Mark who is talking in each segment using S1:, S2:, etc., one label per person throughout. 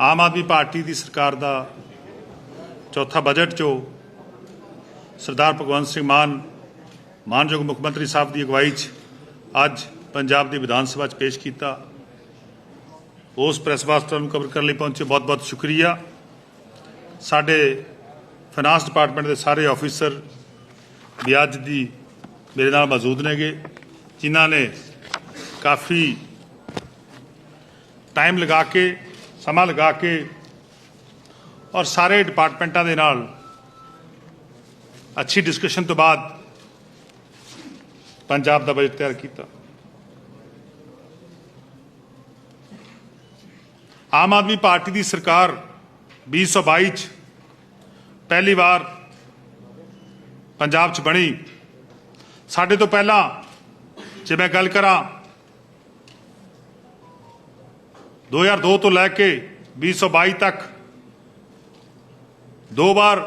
S1: Aam Aadmi party ਦੀ ਸਰਕਾਰ ਦਾ ਚੌਥਾ budget ਜੋ ਸਰਦਾਰ ਭਗਵੰਤ ਸਿੰਘ ਮਾਨ, ਮਾਨਯੋਗ ਮੁੱਖ ਮੰਤਰੀ ਸਾਹਿਬ ਦੀ ਅਗਵਾਈ 'ਚ ਅੱਜ ਪੰਜਾਬ ਦੀ ਵਿਧਾਨ ਸਭਾ 'ਚ ਪੇਸ਼ ਕੀਤਾ। ਉਸ ਪ੍ਰੈਸ ਵਾਸਤਾ ਨੂੰ ਕਵਰ ਕਰਨ ਲਈ ਪਹੁੰਚੇ ਬਹੁਤ-ਬਹੁਤ ਸ਼ੁਕਰੀਆ। ਸਾਡੇ ਫਾਈਨਾਂਸ ਡਿਪਾਰਟਮੈਂਟ ਦੇ ਸਾਰੇ ਆਫੀਸਰ ਵੀ ਅੱਜ ਦੀ ਮੇਰੇ ਨਾਲ ਮੌਜੂਦ ਨੇਗੇ, ਜਿਨ੍ਹਾਂ ਨੇ ਕਾਫੀ ਟਾਈਮ ਲਗਾ ਕੇ ਸਮਾਂ ਲਗਾ ਕੇ ਔਰ ਸਾਰੇ ਡਿਪਾਰਟਮੈਂਟਾਂ ਦੇ ਨਾਲ ਅੱਛੀ ਡਿਸਕਸ਼ਨ ਤੋਂ ਬਾਅਦ ਪੰਜਾਬ ਦਾ ਬਜਟ ਤਿਆਰ ਕੀਤਾ। ਆਮ ਆਦਮੀ ਪਾਰਟੀ ਦੀ ਸਰਕਾਰ 2022 ਚ ਪਹਿਲੀ ਵਾਰ ਪੰਜਾਬ ਚ ਬਣੀ। ਸਾਡੇ ਤੋਂ ਪਹਿਲਾਂ ਜੇ ਮੈਂ ਗੱਲ ਕਰਾਂ 2002 ਤੋਂ ਲੈ ਕੇ 2022 ਤੱਕ ਦੋ ਵਾਰ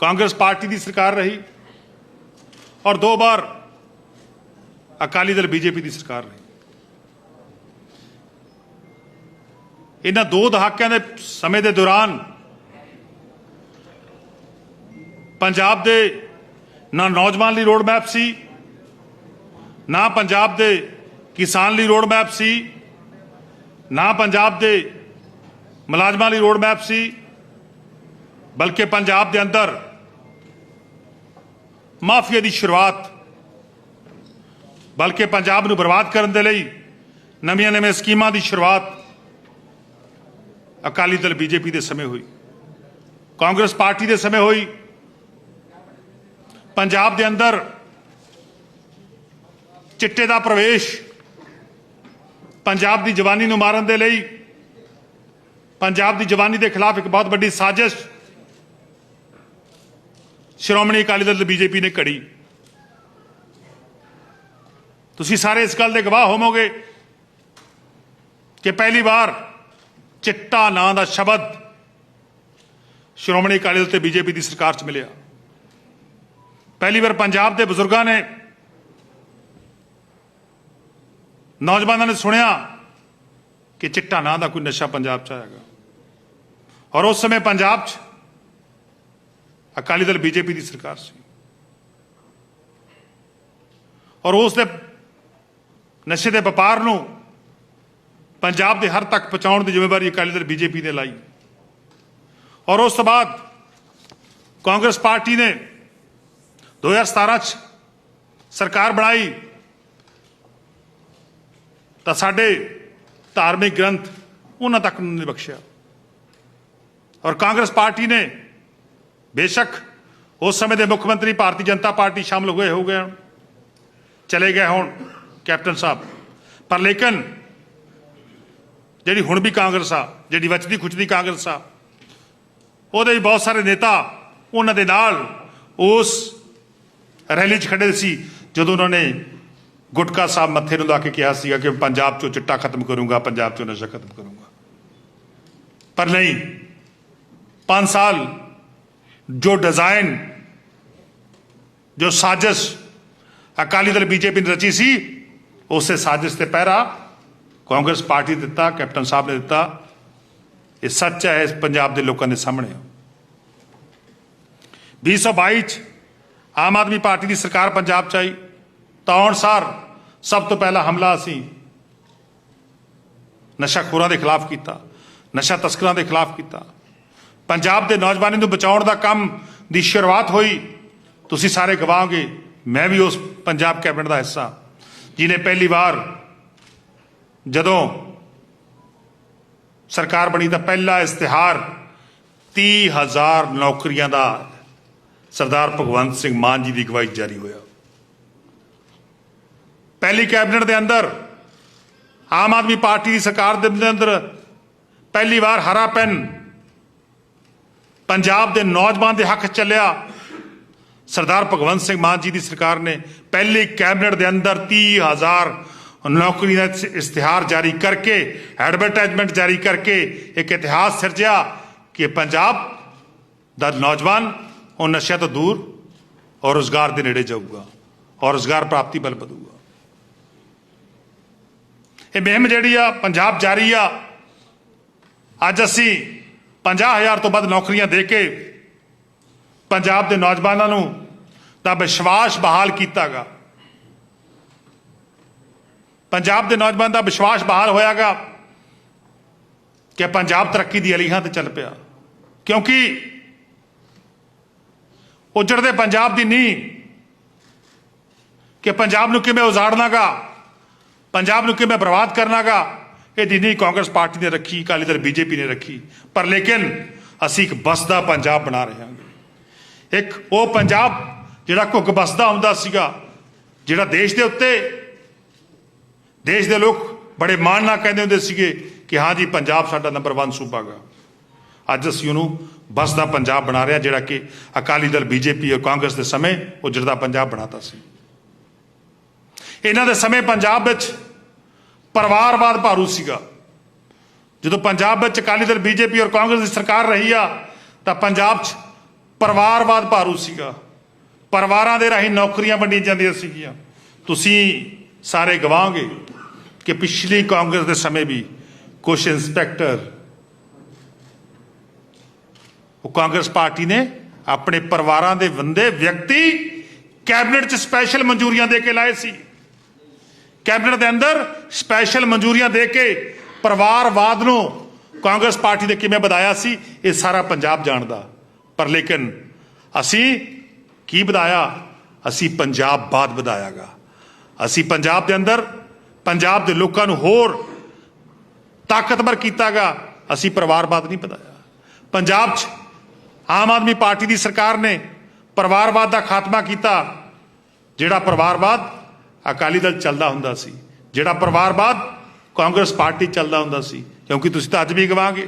S1: ਕਾਂਗਰਸ ਪਾਰਟੀ ਦੀ ਸਰਕਾਰ ਰਹੀ ਔਰ ਦੋ ਵਾਰ ਅਕਾਲੀ ਦਲ ਬੀਜੇਪੀ ਦੀ ਸਰਕਾਰ ਰਹੀ। ਇਹਨਾਂ ਦੋ ਦਹਾਕਿਆਂ ਦੇ ਸਮੇਂ ਦੇ ਦੌਰਾਨ ਪੰਜਾਬ ਦੇ ਨਾ ਨੌਜਵਾਨ ਲਈ ਰੋਡ ਮੈਪ ਸੀ, ਨਾ ਪੰਜਾਬ ਦੇ ਕਿਸਾਨ ਲਈ ਰੋਡ ਮੈਪ ਸੀ ਨਾ ਪੰਜਾਬ ਦੇ ਮੁਲਾਜ਼ਮਾਂ ਲਈ ਰੋਡ ਮੈਪ ਸੀ, ਬਲਕਿ ਪੰਜਾਬ ਦੇ ਅੰਦਰ ਮਾਫੀਆ ਦੀ ਸ਼ੁਰੂਆਤ, ਬਲਕਿ ਪੰਜਾਬ ਨੂੰ ਬਰਬਾਦ ਕਰਨ ਦੇ ਲਈ ਨਵੀਆਂ ਨਵੀਆਂ ਸਕੀਮਾਂ ਦੀ ਸ਼ੁਰੂਆਤ ਅਕਾਲੀ ਦਲ ਬੀਜੇਪੀ ਦੇ ਸਮੇਂ ਹੋਈ, ਕਾਂਗਰਸ ਪਾਰਟੀ ਦੇ ਸਮੇਂ ਹੋਈ, ਪੰਜਾਬ ਦੇ ਅੰਦਰ ਚਿੱਟੇ ਦਾ ਪ੍ਰਵੇਸ਼ ਪੰਜਾਬ ਦੀ ਜਵਾਨੀ ਨੂੰ ਮਾਰਨ ਦੇ ਲਈ ਪੰਜਾਬ ਦੀ ਜਵਾਨੀ ਦੇ ਖਿਲਾਫ ਇੱਕ ਬਹੁਤ ਵੱਡੀ ਸਾਜ਼ਿਸ਼ ਸ਼੍ਰੋਮਣੀ ਅਕਾਲੀ ਦਲ ਤੇ ਬੀਜੇਪੀ ਨੇ ਘੜੀ। ਤੁਸੀਂ ਸਾਰੇ ਇਸ ਗੱਲ ਦੇ ਗਵਾਹ ਹੋਵੋਗੇ ਕਿ ਪਹਿਲੀ ਵਾਰ ਚਿੱਟਾ ਨਾਂ ਦਾ ਸ਼ਬਦ ਸ਼੍ਰੋਮਣੀ ਅਕਾਲੀ ਦਲ ਤੇ ਬੀਜੇਪੀ ਦੀ ਸਰਕਾਰ 'ਚ ਮਿਲਿਆ। ਪਹਿਲੀ ਵਾਰ ਪੰਜਾਬ ਦੇ ਬਜ਼ੁਰਗਾਂ ਨੇ ਨੌਜਵਾਨਾਂ ਨੇ ਸੁਣਿਆ ਕਿ ਚਿੱਟਾ ਨਾਂ ਦਾ ਕੋਈ ਨਸ਼ਾ ਪੰਜਾਬ 'ਚ ਆਏਗਾ ਔਰ ਉਸ ਸਮੇਂ ਪੰਜਾਬ 'ਚ ਅਕਾਲੀ ਦਲ ਬੀਜੇਪੀ ਦੀ ਸਰਕਾਰ ਸੀ। ਔਰ ਉਸ ਦੇ ਨਸ਼ੇ ਦੇ ਵਪਾਰ ਨੂੰ ਪੰਜਾਬ ਦੇ ਹਰ ਤੱਕ ਪਹੁੰਚਾਉਣ ਦੀ ਜ਼ਿੰਮੇਵਾਰੀ ਅਕਾਲੀ ਦਲ ਬੀਜੇਪੀ ਨੇ ਲਾਈ। ਔਰ ਉਸ ਤੋਂ ਬਾਅਦ ਕਾਂਗਰਸ ਪਾਰਟੀ ਨੇ 2017 ਚ ਸਰਕਾਰ ਬਣਾਈ। ਤਾਂ ਸਾਡੇ ਧਾਰਮਿਕ ਗ੍ਰੰਥ ਉਹਨਾਂ ਤੱਕ ਨਹੀਂ ਬਖਸ਼ਿਆ। ਔਰ ਕਾਂਗਰਸ ਪਾਰਟੀ ਨੇ ਬੇਸ਼ੱਕ ਉਸ ਸਮੇਂ ਦੇ ਮੁੱਖ ਮੰਤਰੀ ਭਾਰਤੀ ਜਨਤਾ ਪਾਰਟੀ ਸ਼ਾਮਲ ਹੋਏ ਹੋ ਗਏ ਚਲੇ ਗਏ ਹੁਣ ਕੈਪਟਨ ਸਾਹਿਬ। ਪਰ ਲੇਕਿਨ ਜਿਹੜੀ ਹੁਣ ਵੀ ਕਾਂਗਰਸ ਆ, ਜਿਹੜੀ ਵਚਦੀ ਖੁਚਦੀ ਕਾਂਗਰਸ ਆ, ਉਹਦੇ ਵੀ ਬਹੁਤ ਸਾਰੇ ਨੇਤਾ ਉਹਨਾਂ ਦੇ ਨਾਲ ਉਸ ਰੈਲੀ 'ਚ ਖੜੇ ਸੀ ਜਦੋਂ ਉਹਨਾਂ ਨੇ ਗੁਟਕਾ ਸਾਹਿਬ ਮੱਥੇ ਨੂੰ ਲਾ ਕੇ ਕਿਹਾ ਸੀਗਾ ਕਿ ਪੰਜਾਬ 'ਚੋਂ ਚਿੱਟਾ ਖਤਮ ਕਰੂੰਗਾ, ਪੰਜਾਬ 'ਚੋਂ ਨਸ਼ਾ ਖਤਮ ਕਰੂੰਗਾ। ਪਰ ਨਹੀਂ 5 ਸਾਲ ਜੋ ਡਿਜ਼ਾਈਨ ਜੋ ਸਾਜ਼ਿਸ਼ ਅਕਾਲੀ ਦਲ ਬੀਜੇਪੀ ਨੇ ਰਚੀ ਸੀ, ਉਸੇ ਸਾਜ਼ਿਸ਼ ਤੇ ਪਹਿਰਾ ਕਾਂਗਰਸ ਪਾਰਟੀ ਦਿੱਤਾ, ਕੈਪਟਨ ਸਾਹਿਬ ਨੇ ਦਿੱਤਾ। ਇਹ ਸੱਚ ਹੈ, ਇਸ ਪੰਜਾਬ ਦੇ ਲੋਕਾਂ ਦੇ ਸਾਹਮਣੇ 2022 ਚ ਆਮ ਆਦਮੀ ਪਾਰਟੀ ਦੀ ਸਰਕਾਰ ਪੰਜਾਬ ਚ ਆਈ, ਤਾਂ ਅਨੁਸਾਰ ਸਭ ਤੋਂ ਪਹਿਲਾ ਹਮਲਾ ਅਸੀਂ ਨਸ਼ਾਖੋਰਾਂ ਦੇ ਖਿਲਾਫ ਕੀਤਾ, ਨਸ਼ਾ ਤਸਕਰਾਂ ਦੇ ਖਿਲਾਫ ਕੀਤਾ। ਪੰਜਾਬ ਦੇ ਨੌਜਵਾਨਾਂ ਨੂੰ ਬਚਾਉਣ ਦਾ ਕੰਮ ਦੀ ਸ਼ੁਰੂਆਤ ਹੋਈ। ਤੁਸੀਂ ਸਾਰੇ ਗਵਾਓਗੇ, ਮੈਂ ਵੀ ਉਸ ਪੰਜਾਬ ਕੈਬਨਿਟ ਦਾ ਹਿੱਸਾ। ਜਿਨੇ ਪਹਿਲੀ ਵਾਰ ਜਦੋਂ ਸਰਕਾਰ ਬਣੀ ਤਾਂ ਪਹਿਲਾ ਇਸ਼ਤਿਹਾਰ 30000 ਨੌਕਰੀਆਂ ਦਾ ਸਰਦਾਰ ਭਗਵੰਤ ਸਿੰਘ ਮਾਨ ਜੀ ਦੀ ਅਗਵਾਈ 'ਚ ਜਾਰੀ ਹੋਇਆ। ਪਹਿਲੀ ਕੈਬਨਿਟ ਦੇ ਅੰਦਰ ਆਮ ਆਦਮੀ ਪਾਰਟੀ ਦੀ ਸਰਕਾਰ ਦੇ ਅੰਦਰ ਪਹਿਲੀ ਵਾਰ ਹਰਾ ਪੈਨ ਪੰਜਾਬ ਦੇ ਨੌਜਵਾਨ ਦੇ ਹੱਕ ਚੱਲਿਆ। ਸਰਦਾਰ ਭਗਵੰਤ ਸਿੰਘ ਮਾਨ ਜੀ ਦੀ ਸਰਕਾਰ ਨੇ ਪਹਿਲੀ ਕੈਬਨਿਟ ਦੇ ਅੰਦਰ 30000 ਨੌਕਰੀ ਦਾ ਇਸ਼ਤਿਹਾਰ ਜਾਰੀ ਕਰਕੇ, ਐਡਵਰਟਾਈਜ਼ਮੈਂਟ ਜਾਰੀ ਕਰਕੇ ਇੱਕ ਇਤਿਹਾਸ ਸਿਰਜਿਆ ਕਿ ਪੰਜਾਬ ਦਾ ਨੌਜਵਾਨ ਉਹ ਨਸ਼ਿਆਂ ਤੋਂ ਦੂਰ ਔਰ ਰੋਜ਼ਗਾਰ ਦੇ ਨੇੜੇ ਜਾਊਗਾ ਔਰ ਰੋਜ਼ਗਾਰ ਪ੍ਰਾਪਤੀ ਬਲ ਵਧੂਗਾ। ਇਹ ਮੁਹਿੰਮ ਜਿਹੜੀ ਆ, ਪੰਜਾਬ ਜਾਰੀ ਆ। ਅੱਜ ਅਸੀਂ 50000 ਤੋਂ ਵੱਧ ਨੌਕਰੀਆਂ ਦੇ ਕੇ ਪੰਜਾਬ ਦੇ ਨੌਜਵਾਨਾਂ ਨੂੰ ਦਾ ਵਿਸ਼ਵਾਸ ਬਹਾਲ ਕੀਤਾਗਾ। ਪੰਜਾਬ ਦੇ ਨੌਜਵਾਨ ਦਾ ਵਿਸ਼ਵਾਸ ਬਹਾਲ ਹੋਇਆਗਾ ਕਿ ਪੰਜਾਬ ਤਰੱਕੀ ਦੀ ਅਲੀਹਾਂ ਤੇ ਚੱਲ ਪਿਆ। ਕਿਉਂਕਿ ਉਜੜਦੇ ਪੰਜਾਬ ਦੀ ਨੀਂਹ ਕਿ ਪੰਜਾਬ ਨੂੰ ਕਿਵੇਂ ਉਜਾੜਨਾਗਾ ਪੰਜਾਬ ਨੂੰ ਕਿਵੇਂ ਬਰਬਾਦ ਕਰਨਾਗਾ, ਇਹ ਦੀ ਨੀਂਹ ਕਾਂਗਰਸ ਪਾਰਟੀ ਨੇ ਰੱਖੀ, ਅਕਾਲੀ ਦਲ ਬੀਜੇਪੀ ਨੇ ਰੱਖੀ। ਪਰ ਲੇਕਿਨ ਅਸੀਂ ਇੱਕ ਬਸਦਾ ਪੰਜਾਬ ਬਣਾ ਰਹੇ ਹਾਂ ਇੱਕ ਉਹ ਪੰਜਾਬ ਜਿਹੜਾ ਘੁੱਗ ਬਸਦਾ ਹੁੰਦਾ ਸੀਗਾ, ਜਿਹੜਾ ਦੇਸ਼ ਦੇ ਉੱਤੇ ਦੇਸ਼ ਦੇ ਲੋਕ ਬੜੇ ਮਾਣ ਨਾਲ ਕਹਿੰਦੇ ਹੁੰਦੇ ਸੀਗੇ ਕਿ ਹਾਂ ਜੀ, ਪੰਜਾਬ ਸਾਡਾ ਨੰਬਰ 1 ਸੂਬਾ ਗਾ। ਅੱਜ ਅਸੀਂ ਉਹਨੂੰ ਬਸਦਾ ਪੰਜਾਬ ਬਣਾ ਰਹੇ ਹਾਂ, ਜਿਹੜਾ ਕਿ ਅਕਾਲੀ ਦਲ, ਬੀਜੇਪੀ ਔਰ ਕਾਂਗਰਸ ਦੇ ਸਮੇਂ ਉਜੜਦਾ ਪੰਜਾਬ ਬਣਾਤਾ ਸੀ। ਇਹਨਾਂ ਦੇ ਸਮੇਂ ਪੰਜਾਬ ਵਿੱਚ ਪਰਿਵਾਰਵਾਦ ਭਾਰੂ ਸੀਗਾ। ਜਦੋਂ ਪੰਜਾਬ ਵਿੱਚ ਅਕਾਲੀ ਦਲ, ਬੀਜੇਪੀ ਔਰ ਕਾਂਗਰਸ ਦੀ ਸਰਕਾਰ ਰਹੀ ਆ, ਤਾਂ ਪੰਜਾਬ 'ਚ ਪਰਿਵਾਰਵਾਦ ਭਾਰੂ ਸੀਗਾ। ਪਰਿਵਾਰਾਂ ਦੇ ਰਾਹੀਂ ਨੌਕਰੀਆਂ ਵੰਡੀਆਂ ਜਾਂਦੀਆਂ ਸੀਗੀਆਂ। ਤੁਸੀਂ ਸਾਰੇ ਗਵਾਓਗੇ ਕਿ ਪਿਛਲੀ ਕਾਂਗਰਸ ਦੇ ਸਮੇਂ ਵੀ ਕੁਝ ਇੰਸਪੈਕਟਰ, ਉਹ ਕਾਂਗਰਸ ਪਾਰਟੀ ਨੇ ਆਪਣੇ ਪਰਿਵਾਰਾਂ ਦੇ ਬੰਦੇ ਵਿਅਕਤੀ ਕੈਬਨਿਟ 'ਚ ਸਪੈਸ਼ਲ ਮਨਜ਼ੂਰੀਆਂ ਦੇ ਕੇ ਲਾਏ ਸੀ। ਕੈਬਨਿਟ ਦੇ ਅੰਦਰ ਸਪੈਸ਼ਲ ਮਨਜ਼ੂਰੀਆਂ ਦੇ ਕੇ ਪਰਿਵਾਰਵਾਦ ਨੂੰ ਕਾਂਗਰਸ ਪਾਰਟੀ ਨੇ ਕਿਵੇਂ ਵਧਾਇਆ ਸੀ, ਇਹ ਸਾਰਾ ਪੰਜਾਬ ਜਾਣਦਾ। ਪਰ ਲੇਕਿਨ ਅਸੀਂ ਕੀ ਵਧਾਇਆ? ਅਸੀਂ ਪੰਜਾਬ ਬਾਦ ਵਧਾਇਆਗਾ। ਅਸੀਂ ਪੰਜਾਬ ਦੇ ਅੰਦਰ, ਪੰਜਾਬ ਦੇ ਲੋਕਾਂ ਨੂੰ ਹੋਰ ਤਾਕਤਵਰ ਕੀਤਾਗਾ। ਅਸੀਂ ਪਰਿਵਾਰਵਾਦ ਨਹੀਂ ਵਧਾਇਆ। ਪੰਜਾਬ 'ਚ ਆਮ ਆਦਮੀ ਪਾਰਟੀ ਦੀ ਸਰਕਾਰ ਨੇ ਪਰਿਵਾਰਵਾਦ ਦਾ ਖਾਤਮਾ ਕੀਤਾ, ਜਿਹੜਾ ਪਰਿਵਾਰਵਾਦ ਅਕਾਲੀ ਦਲ ਚੱਲਦਾ ਹੁੰਦਾ ਸੀ। ਜਿਹੜਾ ਪਰਿਵਾਰਵਾਦ ਕਾਂਗਰਸ ਪਾਰਟੀ ਚੱਲਦਾ ਹੁੰਦਾ ਸੀ, ਕਿਉਂਕਿ ਤੁਸੀਂ ਤਾਂ ਅੱਜ ਵੀ ਗਵਾਂਗੇ।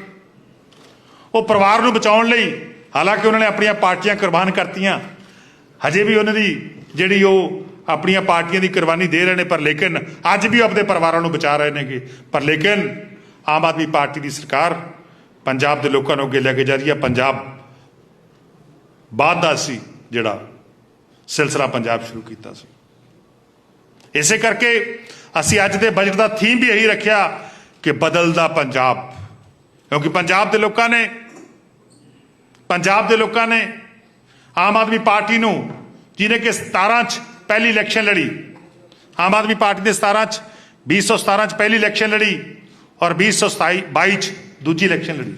S1: ਉਹ ਪਰਿਵਾਰ ਨੂੰ ਬਚਾਉਣ ਲਈ ਹਾਲਾਂਕਿ ਉਹਨਾਂ ਨੇ ਆਪਣੀਆਂ ਪਾਰਟੀਆਂ ਕੁਰਬਾਨ ਕਰਤੀਆਂ, ਹਜੇ ਵੀ ਉਹਨਾਂ ਦੀ ਜਿਹੜੀ ਉਹ ਆਪਣੀਆਂ ਪਾਰਟੀਆਂ ਦੀ ਕੁਰਬਾਨੀ ਦੇ ਰਹੇ ਨੇ, ਪਰ ਲੇਕਿਨ ਅੱਜ ਵੀ ਆਪਣੇ ਪਰਿਵਾਰਾਂ ਨੂੰ ਬਚਾ ਰਹੇ ਨੇਗੇ। ਪਰ ਲੇਕਿਨ ਆਮ ਆਦਮੀ ਪਾਰਟੀ ਦੀ ਸਰਕਾਰ ਪੰਜਾਬ ਦੇ ਲੋਕਾਂ ਨੂੰ ਅੱਗੇ ਲੈ ਕੇ ਜਾ ਰਹੀ ਹੈ। ਪੰਜਾਬ ਬਾਅਦ ਦਾ ਸੀ ਜਿਹੜਾ ਸਿਲਸਿਲਾ ਪੰਜਾਬ ਸ਼ੁਰੂ ਕੀਤਾ ਸੀ। ਇਸੇ ਕਰਕੇ ਅਸੀਂ ਅੱਜ ਦੇ ਬਜਟ ਦਾ ਥੀਮ ਵੀ ਇਹੀ ਰੱਖਿਆ ਕਿ ਬਦਲਦਾ ਪੰਜਾਬ। ਕਿਉਂਕਿ ਪੰਜਾਬ ਦੇ ਲੋਕਾਂ ਨੇ, ਪੰਜਾਬ ਦੇ ਲੋਕਾਂ ਨੇ ਆਮ ਆਦਮੀ ਪਾਰਟੀ ਨੂੰ, ਜਿਹਨੇ ਕਿ 17 ਚ ਪਹਿਲੀ ਇਲੈਕਸ਼ਨ ਲੜੀ, ਆਮ ਆਦਮੀ ਪਾਰਟੀ ਨੇ 17 ਚ 2017 ਚ ਪਹਿਲੀ ਇਲੈਕਸ਼ਨ ਲੜੀ ਔਰ 2027 22 ਚ ਦੂਜੀ ਇਲੈਕਸ਼ਨ ਲੜੀ।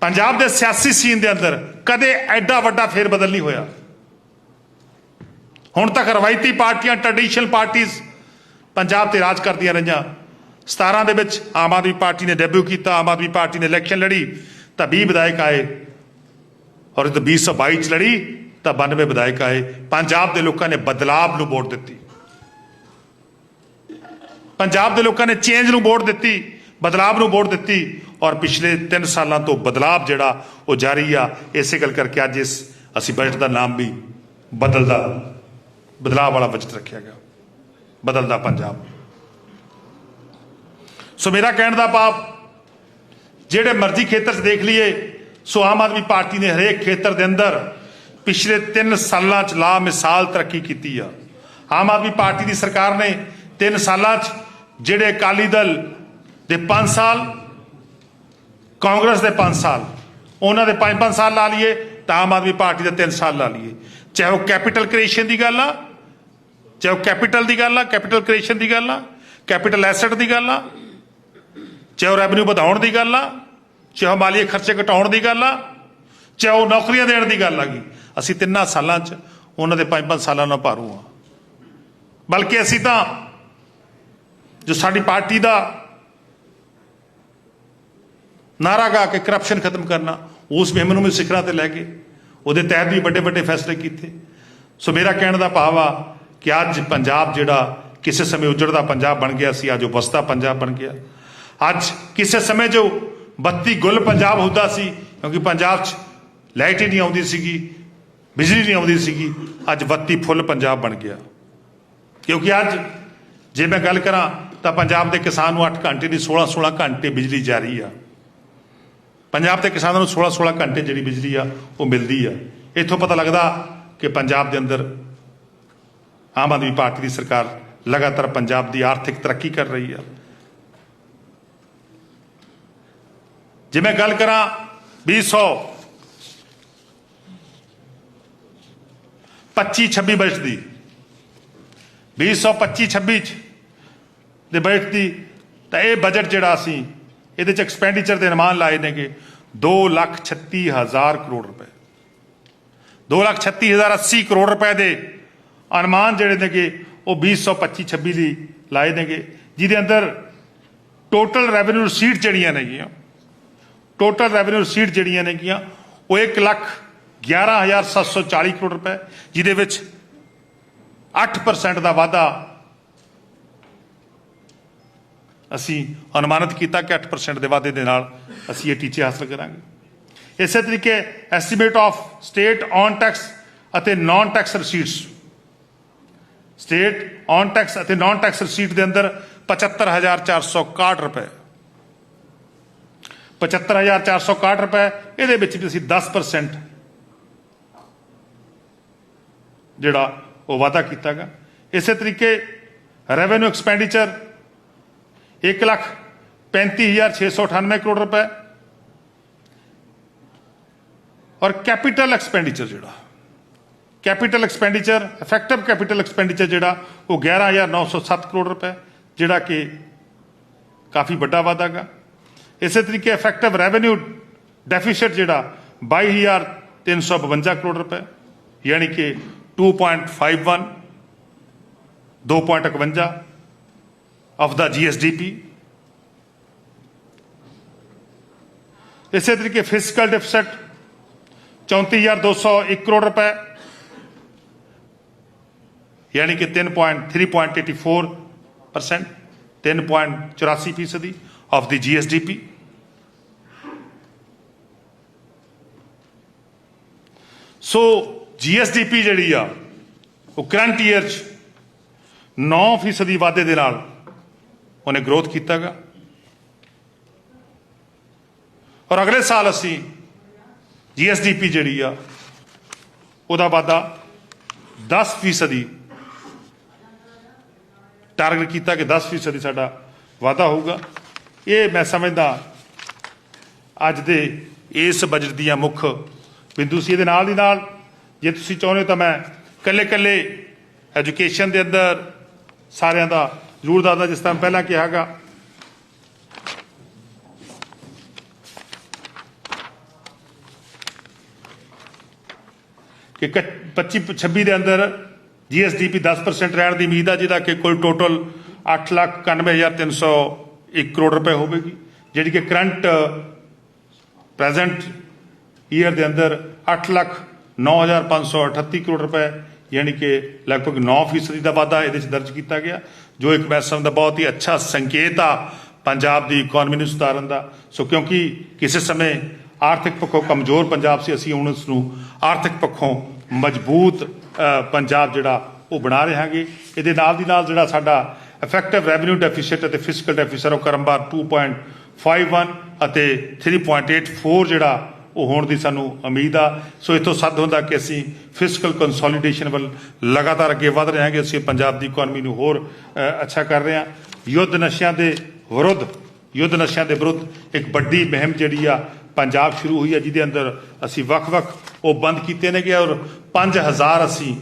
S1: ਪੰਜਾਬ ਦੇ ਸਿਆਸੀ ਸੀਨ ਦੇ ਅੰਦਰ ਕਦੇ ਐਡਾ ਵੱਡਾ ਫੇਰ ਬਦਲ ਨਹੀਂ ਹੋਇਆ। ਹੁਣ ਤੱਕ ਰਵਾਇਤੀ ਪਾਰਟੀਆਂ ਟ੍ਰੈਡੀਸ਼ਨਲ ਪਾਰਟੀਆਂ ਪੰਜਾਬ ਤੇ ਰਾਜ ਕਰਦੀਆਂ ਰਹੀਆਂ। 17 ਦੇ ਵਿੱਚ ਆਮ ਆਦਮੀ ਪਾਰਟੀ ਨੇ ਡੈਬਿਊ ਕੀਤਾ, ਆਮ ਆਦਮੀ ਪਾਰਟੀ ਨੇ ਇਲੈਕਸ਼ਨ ਲੜੀ, ਤਾਂ 20 ਵਿਧਾਇਕ ਆਏ। ਔਰ ਜਦੋਂ 2022 ਚ ਲੜੀ, ਤਾਂ 92 ਵਿਧਾਇਕ ਆਏ। ਪੰਜਾਬ ਦੇ ਲੋਕਾਂ ਨੇ ਬਦਲਾਵ ਨੂੰ ਵੋਟ ਦਿੱਤੀ। ਪੰਜਾਬ ਦੇ ਲੋਕਾਂ ਨੇ ਚੇਂਜ ਨੂੰ ਵੋਟ ਦਿੱਤੀ, ਬਦਲਾਵ ਨੂੰ ਵੋਟ ਦਿੱਤੀ। ਔਰ ਪਿਛਲੇ 3 ਸਾਲਾਂ ਤੋਂ ਬਦਲਾਵ ਜਿਹੜਾ, ਉਹ ਜਾਰੀ ਆ। ਇਸੇ ਗੱਲ ਕਰਕੇ ਅੱਜ ਇਸ, ਅਸੀਂ ਬਜਟ ਦਾ ਨਾਮ ਵੀ ਬਦਲਦਾ। ਬਦਲਾਵ ਵਾਲਾ ਬਜਟ ਰੱਖਿਆ ਗਿਆ। ਬਦਲਦਾ ਪੰਜਾਬ। ਸੋ ਮੇਰਾ ਕਹਿਣ ਦਾ ਭਾਵ, ਜਿਹੜੇ ਮਰਜ਼ੀ ਖੇਤਰ 'ਚ ਦੇਖ ਲਈਏ, ਸੋ ਆਮ ਆਦਮੀ ਪਾਰਟੀ ਨੇ ਹਰੇਕ ਖੇਤਰ ਦੇ ਅੰਦਰ ਪਿਛਲੇ 3 ਸਾਲਾਂ 'ਚ ਲਾ ਮਿਸਾਲ ਤਰੱਕੀ ਕੀਤੀ ਆ। ਆਮ ਆਦਮੀ ਪਾਰਟੀ ਦੀ ਸਰਕਾਰ ਨੇ 3 ਸਾਲਾਂ 'ਚ ਜਿਹੜੇ ਅਕਾਲੀ ਦਲ ਦੇ 5 ਸਾਲ, ਕਾਂਗਰਸ ਦੇ 5 ਸਾਲ, ਉਹਨਾਂ ਦੇ 5-5 ਸਾਲ ਲਾ ਲਈਏ, ਤਾਂ ਆਮ ਆਦਮੀ ਪਾਰਟੀ ਦੇ 3 ਸਾਲ ਲਾ ਲਈਏ। ਚਾਹੇ ਉਹ ਕੈਪੀਟਲ ਕ੍ਰੀਏਸ਼ਨ ਦੀ ਗੱਲ ਆ ਚਾਹੇ ਉਹ ਕੈਪੀਟਲ ਦੀ ਗੱਲ ਆ ਕੈਪੀਟਲ ਕ੍ਰੀਏਸ਼ਨ ਦੀ ਗੱਲ ਆ ਕੈਪੀਟਲ ਐਸੈਟ ਦੀ ਗੱਲ ਆ, ਚਾਹੇ ਉਹ ਰੈਵਨਿਊ ਵਧਾਉਣ ਦੀ ਗੱਲ ਆ, ਚਾਹੇ ਉਹ ਮਾਲੀਏ ਖਰਚੇ ਘਟਾਉਣ ਦੀ ਗੱਲ ਆ, ਚਾਹੇ ਉਹ ਨੌਕਰੀਆਂ ਦੇਣ ਦੀ ਗੱਲ ਆ ਗਈ ਅਸੀਂ ਤਿੰਨਾਂ ਸਾਲਾਂ 'ਚ ਉਹਨਾਂ ਦੇ 5-5 ਸਾਲਾਂ ਨਾਲ ਭਾਰੂ ਆ। ਬਲਕਿ ਅਸੀਂ ਤਾਂ ਜੋ ਸਾਡੀ ਪਾਰਟੀ ਦਾ ਨਾਰਾ ਗਾ ਕੇ ਕਰਪਸ਼ਨ ਖਤਮ ਕਰਨਾ, ਉਸ ਮੁਹਿੰਮ ਨੂੰ ਵੀ ਸਿਖਰਾਂ ਤੇ ਲੈ ਗਏ ਉਹਦੇ ਤਹਿਤ ਵੀ ਵੱਡੇ ਵੱਡੇ ਫੈਸਲੇ ਕੀਤੇ। ਸੋ ਮੇਰਾ ਕਹਿਣ ਦਾ ਭਾਵ ਆ ਕਿ ਅੱਜ ਪੰਜਾਬ ਜਿਹੜਾ ਕਿਸੇ ਸਮੇਂ ਉਜੜਦਾ ਪੰਜਾਬ ਬਣ ਗਿਆ ਸੀ, ਅੱਜ ਉਹ ਵਸਦਾ ਪੰਜਾਬ ਬਣ ਗਿਆ। ਅੱਜ ਕਿਸੇ ਸਮੇਂ ਜੋ ਬੱਤੀ ਗੁੱਲ ਪੰਜਾਬ ਹੁੰਦਾ ਸੀ, ਕਿਉਂਕਿ ਪੰਜਾਬ 'ਚ ਲਾਈਟ ਹੀ ਨਹੀਂ ਆਉਂਦੀ ਸੀਗੀ, ਬਿਜਲੀ ਨਹੀਂ ਆਉਂਦੀ ਸੀਗੀ, ਅੱਜ ਬੱਤੀ ਫੁੱਲ ਪੰਜਾਬ ਬਣ ਗਿਆ। ਕਿਉਂਕਿ ਅੱਜ ਜੇ ਮੈਂ ਗੱਲ ਕਰਾਂ ਤਾਂ ਪੰਜਾਬ ਦੇ ਕਿਸਾਨ ਨੂੰ 8 ਘੰਟੇ ਦੀ 16 16 ਘੰਟੇ ਬਿਜਲੀ ਜਾਰੀ ਆ। ਪੰਜਾਬ ਦੇ ਕਿਸਾਨਾਂ ਨੂੰ 16 16 ਘੰਟੇ ਜਿਹੜੀ ਬਿਜਲੀ ਆ, ਉਹ ਮਿਲਦੀ ਆ। ਇੱਥੋਂ ਪਤਾ ਲੱਗਦਾ ਕਿ ਪੰਜਾਬ ਦੇ ਅੰਦਰ ਆਮ ਆਦਮੀ ਪਾਰਟੀ ਦੀ ਸਰਕਾਰ ਲਗਾਤਾਰ ਪੰਜਾਬ ਦੀ ਆਰਥਿਕ ਤਰੱਕੀ ਕਰ ਰਹੀ ਹੈ ਜੇ ਮੈਂ ਗੱਲ ਕਰਾਂ 200 25 26 ਬਜਟ ਦੀ 225 26 ਚ ਦੇ ਬਜਟ ਦੀ, ਤਾਂ ਇਹ ਬਜਟ ਜਿਹੜਾ ਅਸੀਂ ਇਹਦੇ ਚ ਐਕਸਪੈਂਡੀਚਰ ਦੇ ਅਨੁਮਾਨ ਲਾਏ ਨੇਗੇ 2 ਲੱਖ 36 ਹਜ਼ਾਰ ਕਰੋੜ ਰੁਪਏ। 2 ਲੱਖ 36 ਹਜ਼ਾਰ 80 ਕਰੋੜ ਰੁਪਏ ਦੇ ਅਨੁਮਾਨ ਜਿਹੜੇ ਨੇਗੇ, ਉਹ 225 26 ਲਈ ਲਾਏ ਨੇਗੇ, ਜਿਹਦੇ ਅੰਦਰ ਟੋਟਲ ਰੈਵਨਿਊ ਰਸੀਟ ਜਿਹੜੀਆਂ ਨੇਗੀਆਂ ਟੋਟਲ ਰੈਵਨਿਊ ਰਸੀਟ ਜਿਹੜੀਆਂ ਨੇਗੀਆਂ, ਉਹ 1 ਲੱਖ 11740 ਕਰੋੜ ਰੁਪਏ, ਜਿਹਦੇ ਵਿੱਚ 8% ਦਾ ਵਾਧਾ ਅਸੀਂ ਅਨੁਮਾਨਿਤ ਕੀਤਾ ਕਿ 8% ਦੇ ਵਾਧੇ ਦੇ ਨਾਲ ਅਸੀਂ ਇਹ ਟੀਚੇ ਹਾਸਲ ਕਰਾਂਗੇ। ਇਸੇ ਤਰੀਕੇ estimate of state on tax ਅਤੇ non tax receipts state on tax ਅਤੇ ਨਾਨ ਟੈਕਸ ਰਸੀਟ ਦੇ ਅੰਦਰ 75461 ਰੁਪਏ। 75461 ਰੁਪਏ, ਇਹਦੇ ਵਿੱਚ ਵੀ ਅਸੀਂ 10% ਜਿਹੜਾ ਉਹ ਵਾਅਦਾ ਕੀਤਾਗਾ। ਇਸੇ ਤਰੀਕੇ ਰੈਵਨਿਊ ਐਕਸਪੈਂਡੀਚਰ 1 ਲੱਖ 35698 ਕਰੋੜ ਰੁਪਏ ਔਰ ਕੈਪੀਟਲ ਐਕਸਪੈਂਡੀਚਰ ਜਿਹੜਾ capital expenditure effective capital expenditure ਜਿਹੜਾ ਉਹ 11907 ਕਰੋੜ ਰੁਪਏ ਜਿਹੜਾ ਕਿ ਕਾਫੀ ਵੱਡਾ ਵਾਧਾਗਾ ਇਸੇ ਤਰੀਕੇ ਇਫੈਕਟਿਵ ਰੈਵਨਿਊ ਡੈਫਿਸਿਟ ਜਿਹੜਾ 22352 ਕਰੋੜ ਰੁਪਏ ਯਾਨੀ ਕਿ 2.51 2.51 of the GSDP ਇਸੇ ਤਰੀਕੇ ਫਿਸਕਲ ਡਿਫਿਸਿਟ 34201 ਕਰੋੜ ਰੁਪਏ ਯਾਨੀ ਕਿ 3.3.84% 3.84 ਫੀਸਦੀ of the GSDP so GSDP ਜਿਹੜੀ ਆ, ਉਹ ਕਰੰਟ ਈਅਰ ਚ 9 ਫੀਸਦੀ ਵਾਧੇ ਦੇ ਨਾਲ ਉਹਨੇ ਗਰੋਥ ਕੀਤਾਗਾ। ਔਰ ਅਗਲੇ ਸਾਲ ਅਸੀਂ ਜੀਐਸਡੀਪੀ ਜਿਹੜੀ ਆ, ਉਹਦਾ ਵਾਧਾ 10 ਫੀਸਦੀ ਟਾਰਗੇਟ ਕੀਤਾ ਕਿ 10 ਫੀਸਦੀ ਸਾਡਾ ਵਾਧਾ ਹੋਊਗਾ। ਇਹ ਮੈਂ ਸਮਝਦਾ ਅੱਜ ਦੇ ਇਸ ਬਜਟ ਦੀਆਂ ਮੁੱਖ ਬਿੰਦੂ ਸੀ। ਇਹਦੇ ਨਾਲ ਦੀ ਨਾਲ ਜੇ ਤੁਸੀਂ ਚਾਹੁੰਦੇ ਹੋ ਤਾਂ ਮੈਂ ਕੱਲੇ ਕੱਲੇ ਐਜੂਕੇਸ਼ਨ ਦੇ ਅੰਦਰ ਸਾਰਿਆਂ ਦਾ ਜ਼ਰੂਰ ਦੱਸਦਾ, ਜਿਸ ਤਰ੍ਹਾਂ ਪਹਿਲਾਂ ਕਿਹਾਗਾ ਕਿ 25 26 ਦੇ ਅੰਦਰ ਜੀਐਸਡੀਪੀ 10% ਰਹਿਣ ਦੀ ਉਮੀਦ ਆ ਜਿਹਦਾ ਕਿ ਕੁੱਲ ਟੋਟਲ 8,91,301 ਕਰੋੜ ਰੁਪਏ ਹੋਵੇਗੀ ਜਿਹੜੀ ਕਿ ਕਰੰਟ ਪ੍ਰੈਜ਼ੈਂਟ ਈਅਰ ਦੇ ਅੰਦਰ 8,09,538 ਕਰੋੜ ਰੁਪਏ ਯਾਨੀ ਕਿ ਲਗਭਗ 9% ਦਾ ਵਾਧਾ ਇਹਦੇ ਵਿੱਚ ਦਰਜ ਕੀਤਾ ਗਿਆ ਜੋ ਇੱਕ ਮੈਂ ਸਮਝਦਾ ਬਹੁਤ ਹੀ ਅੱਛਾ ਸੰਕੇਤ ਆ ਪੰਜਾਬ ਦੀ ਇਕਨੋਮੀ ਨੂੰ ਸੁਧਾਰਨ ਦਾ। ਸੋ ਕਿਉਂਕਿ ਕਿਸੇ ਸਮੇਂ ਆਰਥਿਕ ਪੱਖੋਂ ਕਮਜ਼ੋਰ ਪੰਜਾਬ ਸੀ ਅਸੀਂ ਹੁਣ ਉਸ ਨੂੰ ਆਰਥਿਕ ਪੱਖੋਂ ਮਜ਼ਬੂਤ ਪੰਜਾਬ ਜਿਹੜਾ ਉਹ ਬਣਾ ਰਹੇ ਹਾਂਗੇ ਇਹਦੇ ਨਾਲ ਦੀ ਨਾਲ ਜਿਹੜਾ ਸਾਡਾ ਇਫੈਕਟਿਵ ਰੈਵਨਿਊ ਡੈਫਿਸਿਟ ਅਤੇ ਫਿਸਕਲ ਡੈਫਿਸਿਟ ਉਹ ਕਰਮਬਾਰ 2.51 ਅਤੇ 3.84 ਜਿਹੜਾ ਉਹ ਹੋਣ ਦੀ ਸਾਨੂੰ ਉਮੀਦ ਆ। ਸੋ ਇਥੋਂ ਸੱਦ ਹੁੰਦਾ ਕਿ ਅਸੀਂ ਫਿਸਕਲ ਕੰਸੋਲੀਡੇਸ਼ਨ ਵੱਲ ਲਗਾਤਾਰ ਅੱਗੇ ਵਧ ਰਹੇ ਹਾਂਗੇ ਅਸੀਂ ਪੰਜਾਬ ਦੀ ਇਕਨੋਮੀ ਨੂੰ ਹੋਰ ਅੱਛਾ ਕਰ ਰਹੇ ਹਾਂ। ਯੁੱਧ ਨਸ਼ਿਆਂ ਦੇ ਵਿਰੁੱਧ, ਯੁੱਧ ਨਸ਼ਿਆਂ ਦੇ ਵਿਰੁੱਧ ਇੱਕ ਵੱਡੀ ਮੁਹਿੰਮ ਜਿਹੜੀ ਆ ਪੰਜਾਬ ਸ਼ੁਰੂ ਹੋਈ ਆ ਜਿਹਦੇ ਅੰਦਰ ਅਸੀਂ ਵੱਖ-ਵੱਖ ਉਹ ਬੰਦ ਕੀਤੇ ਨੇਗੇ ਔਰ 5000 ਅਸੀਂ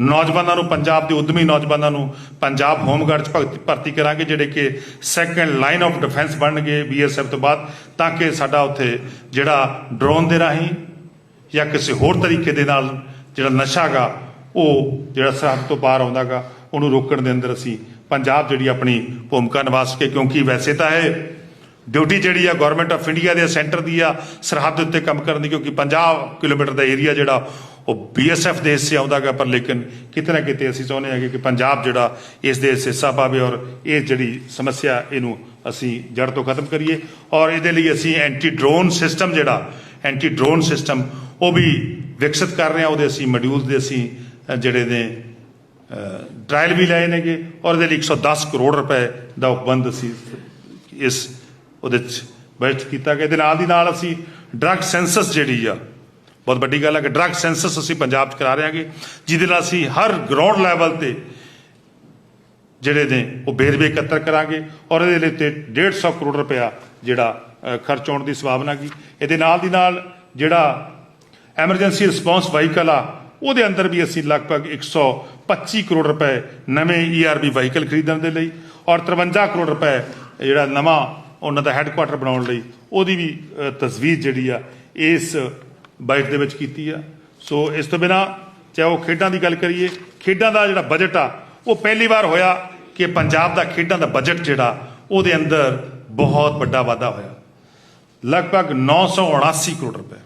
S1: ਨੌਜਵਾਨਾਂ ਨੂੰ, ਪੰਜਾਬ ਦੇ ਉਦਮੀ ਨੌਜਵਾਨਾਂ ਨੂੰ ਪੰਜਾਬ ਹੋਮਗਾਰਡ ਚ ਭਗਤ- ਭਰਤੀ ਕਰਾਂਗੇ, ਜਿਹੜੇ ਕਿ ਸੈਕੰਡ ਲਾਈਨ ਆਫ ਡਿਫੈਂਸ ਬਣਨਗੇ ਬੀਐਸਐਫ ਤੋਂ ਬਾਅਦ, ਤਾਂ ਕਿ ਸਾਡਾ ਉੱਥੇ ਜਿਹੜਾ ਡਰੋਨ ਦੇ ਰਾਹੀਂ ਜਾਂ ਕਿਸੇ ਹੋਰ ਤਰੀਕੇ ਦੇ ਨਾਲ ਜਿਹੜਾ ਨਸ਼ਾਗਾ, ਉਹ ਜਿਹੜਾ ਸਰਹੱਦ ਤੋਂ ਪਾਰ ਆਉਂਦਾਗਾ, ਉਹਨੂੰ ਰੋਕਣ ਦੇ ਅੰਦਰ ਅਸੀਂ ਪੰਜਾਬ ਜਿਹੜੀ ਆਪਣੀ ਭੂਮਿਕਾ ਨਿਭਾ ਸਕੇ ਕਿਉਂਕਿ ਵੈਸੇ ਤਾਂ ਇਹ ਡਿਊਟੀ ਜਿਹੜੀ ਆ ਗਵਰਨਮੈਂਟ ਆਫ ਇੰਡੀਆ ਦੇ ਸੈਂਟਰ ਦੀ ਆ, ਸਰਹੱਦ ਉੱਤੇ ਕੰਮ ਕਰਨ ਦੀ, ਕਿਉਂਕਿ 50 ਕਿਲੋਮੀਟਰ ਦਾ ਏਰੀਆ ਜਿਹੜਾ, ਉਹ ਬੀਐਸਐਫ ਦੇ ਹਿੱਸੇ ਆਉਂਦਾਗਾ ਪਰ ਲੇਕਿਨ ਕਿਤੇ ਨਾ ਕਿਤੇ ਅਸੀਂ ਚਾਹੁੰਦੇ ਹਾਂ ਕਿ ਪੰਜਾਬ ਜਿਹੜਾ ਇਸ ਦੇ ਹਿੱਸਾ ਪਾਵੇ ਔਰ ਇਹ ਜਿਹੜੀ ਸਮੱਸਿਆ ਇਹਨੂੰ ਅਸੀਂ ਜੜ ਤੋਂ ਖਤਮ ਕਰੀਏ। ਔਰ ਇਹਦੇ ਲਈ ਅਸੀਂ ਐਂਟੀ ਡਰੋਨ ਸਿਸਟਮ ਜਿਹੜਾ ਐਂਟੀ ਡਰੋਨ ਸਿਸਟਮ ਉਹ ਵੀ ਵਿਕਸਿਤ ਕਰ ਰਹੇ ਹਾਂ। ਉਹਦੇ ਅਸੀਂ ਮੋਡਿਊਲ ਦੇ ਅਸੀਂ ਜਿਹੜੇ ਨੇ ਟ੍ਰਾਇਲ ਵੀ ਲਏ ਨੇਗੇ। ਔਰ ਇਹਦੇ ਲਈ 110 ਕਰੋੜ ਰੁਪਏ ਦਾ ਉਪਬੰਧ ਅਸੀਂ ਇਸ ਉਹਦੇ ਚ ਬਜਟ ਕੀਤਾ ਗਿਆ ਇਹਦੇ ਨਾਲ ਦੀ ਨਾਲ ਅਸੀਂ ਡਰੱਗ ਸੈਂਸਸ ਜਿਹੜੀ ਆ, ਬਹੁਤ ਵੱਡੀ ਗੱਲ ਹੈ ਕਿ ਡਰੱਗ ਸੈਂਸਸ ਅਸੀਂ ਪੰਜਾਬ 'ਚ ਕਰਾ ਰਹੇ ਹਾਂਗੇ, ਜਿਹਦੇ ਨਾਲ ਅਸੀਂ ਹਰ ਗਰਾਊਂਡ ਲੈਵਲ ਤੇ ਜਿਹੜੇ ਨੇ ਉਹ ਬੇਰਵੇ ਇਕੱਤਰ ਕਰਾਂਗੇ ਔਰ ਇਹਦੇ ਲਈ ਤੇ 150 ਕਰੋੜ ਰੁਪਇਆ ਜਿਹੜਾ ਖਰਚ ਹੋਣ ਦੀ ਸੰਭਾਵਨਾ ਕੀ ਇਹਦੇ ਨਾਲ ਦੀ ਨਾਲ ਜਿਹੜਾ ਐਮਰਜੈਂਸੀ ਰਿਸਪੌਂਸ ਵਹੀਕਲ ਆ, ਉਹਦੇ ਅੰਦਰ ਵੀ ਅਸੀਂ ਲਗਭਗ 125 ਕਰੋੜ ਰੁਪਏ ਨਵੇਂ E ਈਆਰਬੀ ਵਹੀਕਲ ਖਰੀਦਣ ਦੇ ਲਈ ਔਰ 53 ਕਰੋੜ ਰੁਪਏ ਜਿਹੜਾ ਨਵਾਂ ਉਹਨਾਂ ਦਾ ਹੈੱਡਕੁਆਟਰ ਬਣਾਉਣ ਲਈ ਉਹਦੀ ਵੀ ਅ, ਤਜਵੀਜ਼ ਜਿਹੜੀ ਆ ਇਸ ਬਜਟ ਦੇ ਵਿੱਚ ਕੀਤੀ ਆ। ਸੋ ਇਸ ਤੋਂ ਬਿਨਾ ਚਾਹੇ ਉਹ ਖੇਡਾਂ ਦੀ ਗੱਲ ਕਰੀਏ ਖੇਡਾਂ ਦਾ ਜਿਹੜਾ ਬਜਟ ਆ ਉਹ ਪਹਿਲੀ ਵਾਰ ਹੋਇਆ ਕਿ ਪੰਜਾਬ ਦਾ ਖੇਡਾਂ ਦਾ ਬਜਟ ਜਿਹੜਾ ਉਹਦੇ ਅੰਦਰ ਬਹੁਤ ਵੱਡਾ ਵਾਧਾ ਹੋਇਆ। ਲਗਭਗ 979 ਕਰੋੜ ਰੁਪਏ।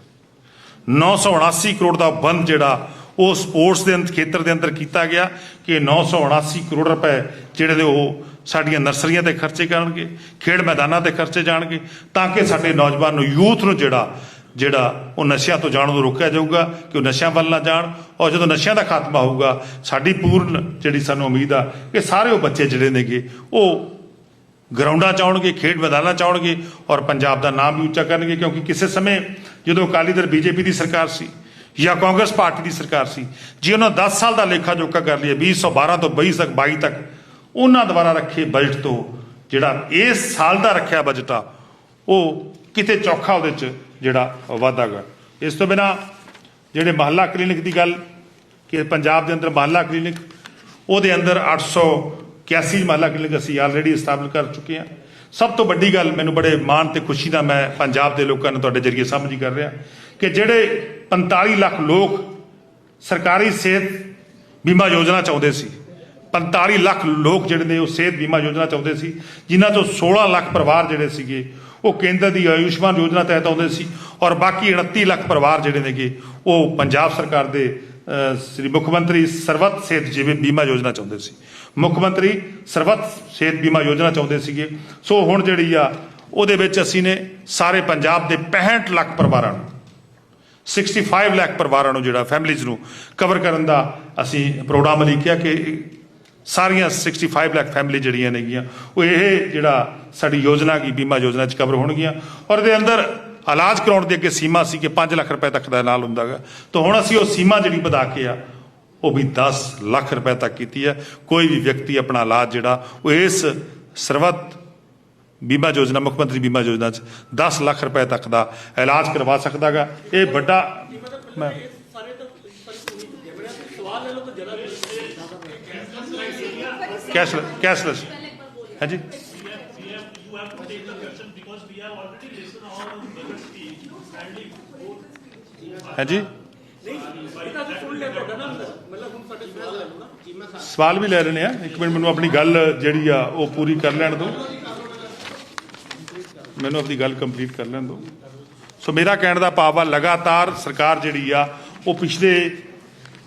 S1: 979 ਕਰੋੜ ਦਾ ਬੰਦ ਜਿਹੜਾ ਉਹ ਸਪੋਰਟਸ ਦੇ ਅੰਦਰ ਖੇਤਰ ਦੇ ਅੰਦਰ ਕੀਤਾ ਗਿਆ ਕਿ 979 ਕਰੋੜ ਰੁਪਏ ਜਿਹੜੇ ਨੇ ਉਹ ਸਾਡੀਆਂ ਨਰਸਰੀਆਂ ਤੇ ਖਰਚੇ ਕਰਨਗੇ ਖੇਡ ਮੈਦਾਨਾਂ ਤੇ ਖਰਚੇ ਜਾਣਗੇ, ਤਾਂ ਕਿ ਸਾਡੇ ਨੌਜਵਾਨ ਨੂੰ, ਯੂਥ ਨੂੰ ਜਿਹੜਾ ਜਿਹੜਾ ਉਹ ਨਸ਼ਿਆਂ ਤੋਂ ਜਾਣ ਨੂੰ ਰੋਕਿਆ ਜਾਊਗਾ, ਕਿ ਉਹ ਨਸ਼ਿਆਂ ਵੱਲ ਨਾ ਜਾਣ ਔਰ ਜਦੋਂ ਨਸ਼ਿਆਂ ਦਾ ਖਾਤਮਾ ਹੋਊਗਾ, ਸਾਡੀ ਪੂਰਨ ਜਿਹੜੀ ਸਾਨੂੰ ਉਮੀਦ ਆ ਕਿ ਸਾਰੇ ਉਹ ਬੱਚੇ ਜਿਹੜੇ ਨੇਗੇ, ਉਹ ਗਰਾਊਂਡਾਂ ਚ ਆਉਣਗੇ, ਖੇਡ ਮੈਦਾਨਾਂ ਚ ਆਉਣਗੇ ਔਰ ਪੰਜਾਬ ਦਾ ਨਾਮ ਵੀ ਉੱਚਾ ਕਰਨਗੇ, ਕਿਉਂਕਿ ਕਿਸੇ ਸਮੇਂ ਜਦੋਂ ਅਕਾਲੀ ਦਲ ਬੀਜੇਪੀ ਦੀ ਸਰਕਾਰ ਸੀ ਜਾਂ ਕਾਂਗਰਸ ਪਾਰਟੀ ਦੀ ਸਰਕਾਰ ਸੀ, ਜੇ ਉਹਨਾਂ 10 ਸਾਲ ਦਾ ਲੇਖਾ ਜੋਖਾ ਕਰ ਲਿਆ 2012 ਤੋਂ 22 ਤੱਕ 22 ਤੱਕ ਉਹਨਾਂ ਦੁਆਰਾ ਰੱਖੇ ਬਜਟ ਤੋਂ ਜਿਹੜਾ ਇਸ ਸਾਲ ਦਾ ਰੱਖਿਆ ਬਜਟ ਆ ਉਹ ਕਿਤੇ ਚੌਖਾ ਉਹਦੇ ਚ ਜਿਹੜਾ ਵਾਧਾ ਗਾ। ਇਸ ਤੋਂ ਬਿਨਾ ਜਿਹੜੇ ਮਹੱਲਾ ਕਲੀਨਿਕ ਦੀ ਗੱਲ ਕਿ ਪੰਜਾਬ ਦੇ ਅੰਦਰ ਮਹੱਲਾ ਕਲੀਨਿਕ, ਉਹਦੇ ਅੰਦਰ 881 ਮਹੱਲਾ ਕਲੀਨਿਕ ਅਸੀਂ ਆਲਰੇਡੀ ਸਥਾਪਿਤ ਕਰ ਚੁੱਕੇ ਹਾਂ। ਸਭ ਤੋਂ ਵੱਡੀ ਗੱਲ ਮੈਨੂੰ ਬੜੇ ਮਾਣ ਤੇ ਖੁਸ਼ੀ ਦਾ ਮੈਂ ਪੰਜਾਬ ਦੇ ਲੋਕਾਂ ਨੂੰ ਤੁਹਾਡੇ ਜਰੀਏ ਸਾਂਝੀ ਕਰ ਰਿਹਾ ਕਿ ਜਿਹੜੇ 45 ਲੱਖ ਲੋਕ ਸਰਕਾਰੀ ਸਿਹਤ ਬੀਮਾ ਯੋਜਨਾ ਚਾਹੁੰਦੇ ਸੀ 45 ਲੱਖ ਲੋਕ ਜਿਹੜੇ ਨੇ ਉਹ ਸਿਹਤ ਬੀਮਾ ਯੋਜਨਾ ਚਾਹੁੰਦੇ ਸੀ, ਜਿਨ੍ਹਾਂ ਚੋਂ 16 ਲੱਖ ਪਰਿਵਾਰ ਜਿਹੜੇ ਸੀਗੇ, ਉਹ ਕੇਂਦਰ ਦੀ ਆਯੁਸ਼ਮਾਨ ਯੋਜਨਾ ਤਹਿਤ ਆਉਂਦੇ ਸੀ ਔਰ ਬਾਕੀ 29 ਲੱਖ ਪਰਿਵਾਰ ਜਿਹੜੇ ਨੇਗੇ, ਉਹ ਪੰਜਾਬ ਸਰਕਾਰ ਦੇ ਸ੍ਰੀ ਮੁੱਖ ਮੰਤਰੀ ਸਰਵਤ ਸਿਹਤ ਜੀਵਨ ਬੀਮਾ ਯੋਜਨਾ ਚਾਹੁੰਦੇ ਸੀ। ਮੁੱਖ ਮੰਤਰੀ ਸਰਵਤ ਸਿਹਤ ਬੀਮਾ ਯੋਜਨਾ ਚਾਹੁੰਦੇ ਸੀਗੇ। ਸੋ ਹੁਣ ਜਿਹੜੀ ਆ, ਉਹਦੇ ਵਿੱਚ ਅਸੀਂ ਨੇ ਸਾਰੇ ਪੰਜਾਬ ਦੇ 65 ਲੱਖ ਪਰਿਵਾਰਾਂ ਨੂੰ 65 ਲੱਖ ਪਰਿਵਾਰਾਂ ਨੂੰ ਜਿਹੜਾ ਫੈਮਿਲੀਜ਼ ਨੂੰ ਕਵਰ ਕਰਨ ਦਾ ਅਸੀਂ ਪ੍ਰੋਗਰਾਮ ਲਈ ਕਿਹਾ ਕਿ ਸਾਰੀਆਂ 65 ਲੱਖ ਫੈਮਿਲੀ ਜਿਹੜੀਆਂ ਨੇਗੀਆਂ ਉਹ ਇਹ ਜਿਹੜਾ ਸਾਡੀ ਯੋਜਨਾ ਕੀ ਬੀਮਾ ਯੋਜਨਾ ਚ ਕਵਰ ਹੋਣਗੀਆਂ। ਔਰ ਇਹਦੇ ਅੰਦਰ ਇਲਾਜ ਕਰਾਉਣ ਦੀ ਅੱਗੇ ਸੀਮਾ ਸੀ ਕਿ 5 ਲੱਖ ਰੁਪਏ ਤੱਕ ਦਾ ਨਾਲ ਹੁੰਦਾਗਾ। ਤਾਂ ਹੁਣ ਅਸੀਂ ਉਹ ਸੀਮਾ ਜਿਹੜੀ ਵਧਾ ਕੇ ਆ ਉਹ ਵੀ 10 ਲੱਖ ਰੁਪਏ ਤੱਕ ਕੀਤੀ ਹੈ। ਕੋਈ ਵੀ ਵਿਅਕਤੀ ਆਪਣਾ ਇਲਾਜ ਜਿਹੜਾ ਉਹ ਇਸ ਸਰਵਤ ਬੀਮਾ ਯੋਜਨਾ ਮੁੱਖ ਮੰਤਰੀ ਬੀਮਾ ਯੋਜਨਾ ਚ 10 ਲੱਖ ਰੁਪਏ ਤੱਕ ਦਾ ਇਲਾਜ ਕਰਵਾ ਸਕਦਾਗਾ। ਇਹ ਵੱਡਾ ਮੈਂ ਕੈਸ਼ਲੈਸ ਕੈਸ਼ਲੈਸ ਹਾਂਜੀ ਹਾਂਜੀ ਸਵਾਲ ਵੀ ਲੈ ਰਹੇ ਆ। ਇੱਕ ਮਿੰਟ, ਮੈਨੂੰ ਆਪਣੀ ਗੱਲ ਜਿਹੜੀ ਆ, ਉਹ ਪੂਰੀ ਕਰ ਲੈਣ ਦਿਓ। ਮੈਨੂੰ ਆਪਣੀ ਗੱਲ ਕੰਪਲੀਟ ਕਰ ਲੈਣ ਦਿਓ। ਸੋ ਮੇਰਾ ਕਹਿਣ ਦਾ ਭਾਵ ਆ, ਲਗਾਤਾਰ ਸਰਕਾਰ ਜਿਹੜੀ ਆ, ਉਹ ਪਿਛਲੇ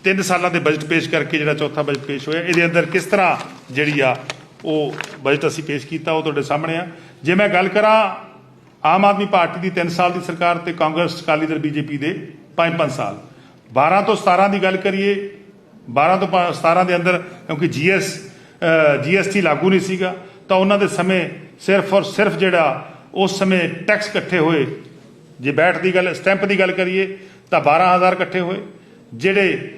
S1: 3 ਸਾਲਾਂ ਦੇ ਬਜਟ ਪੇਸ਼ ਕਰਕੇ ਜਿਹੜਾ ਚੌਥਾ ਬਜਟ ਪੇਸ਼ ਹੋਇਆ, ਇਹਦੇ ਅੰਦਰ ਕਿਸ ਤਰ੍ਹਾਂ ਜਿਹੜੀ ਆ ਉਹ ਬਜਟ ਅਸੀਂ ਪੇਸ਼ ਕੀਤਾ, ਉਹ ਤੁਹਾਡੇ ਸਾਹਮਣੇ ਆ। ਜੇ ਮੈਂ ਗੱਲ ਕਰਾਂ ਆਮ ਆਦਮੀ ਪਾਰਟੀ ਦੀ 3 ਸਾਲ ਦੀ ਸਰਕਾਰ ਤੇ ਕਾਂਗਰਸ, ਅਕਾਲੀ ਦਲ, ਬੀਜੇਪੀ ਦੇ 5-5 ਸਾਲ। 12 ਤੋਂ 17 ਦੀ ਗੱਲ ਕਰੀਏ 12 ਤੋਂ ਪ- 17 ਦੇ ਅੰਦਰ, ਕਿਉਂਕਿ ਜੀਐਸ ਜੀਐਸਟੀ ਲਾਗੂ ਨਹੀਂ ਸੀਗਾ, ਤਾਂ ਉਹਨਾਂ ਦੇ ਸਮੇਂ ਸਿਰਫ ਔਰ ਸਿਰਫ ਜਿਹੜਾ ਉਸ ਸਮੇਂ ਟੈਕਸ ਇਕੱਠੇ ਹੋਏ। ਜੇ ਬੈਠ ਦੀ ਗੱਲ ਸਟੈਂਪ ਦੀ ਗੱਲ ਕਰੀਏ, ਤਾਂ 12000 ਇਕੱਠੇ ਹੋਏ। ਜਿਹੜੇ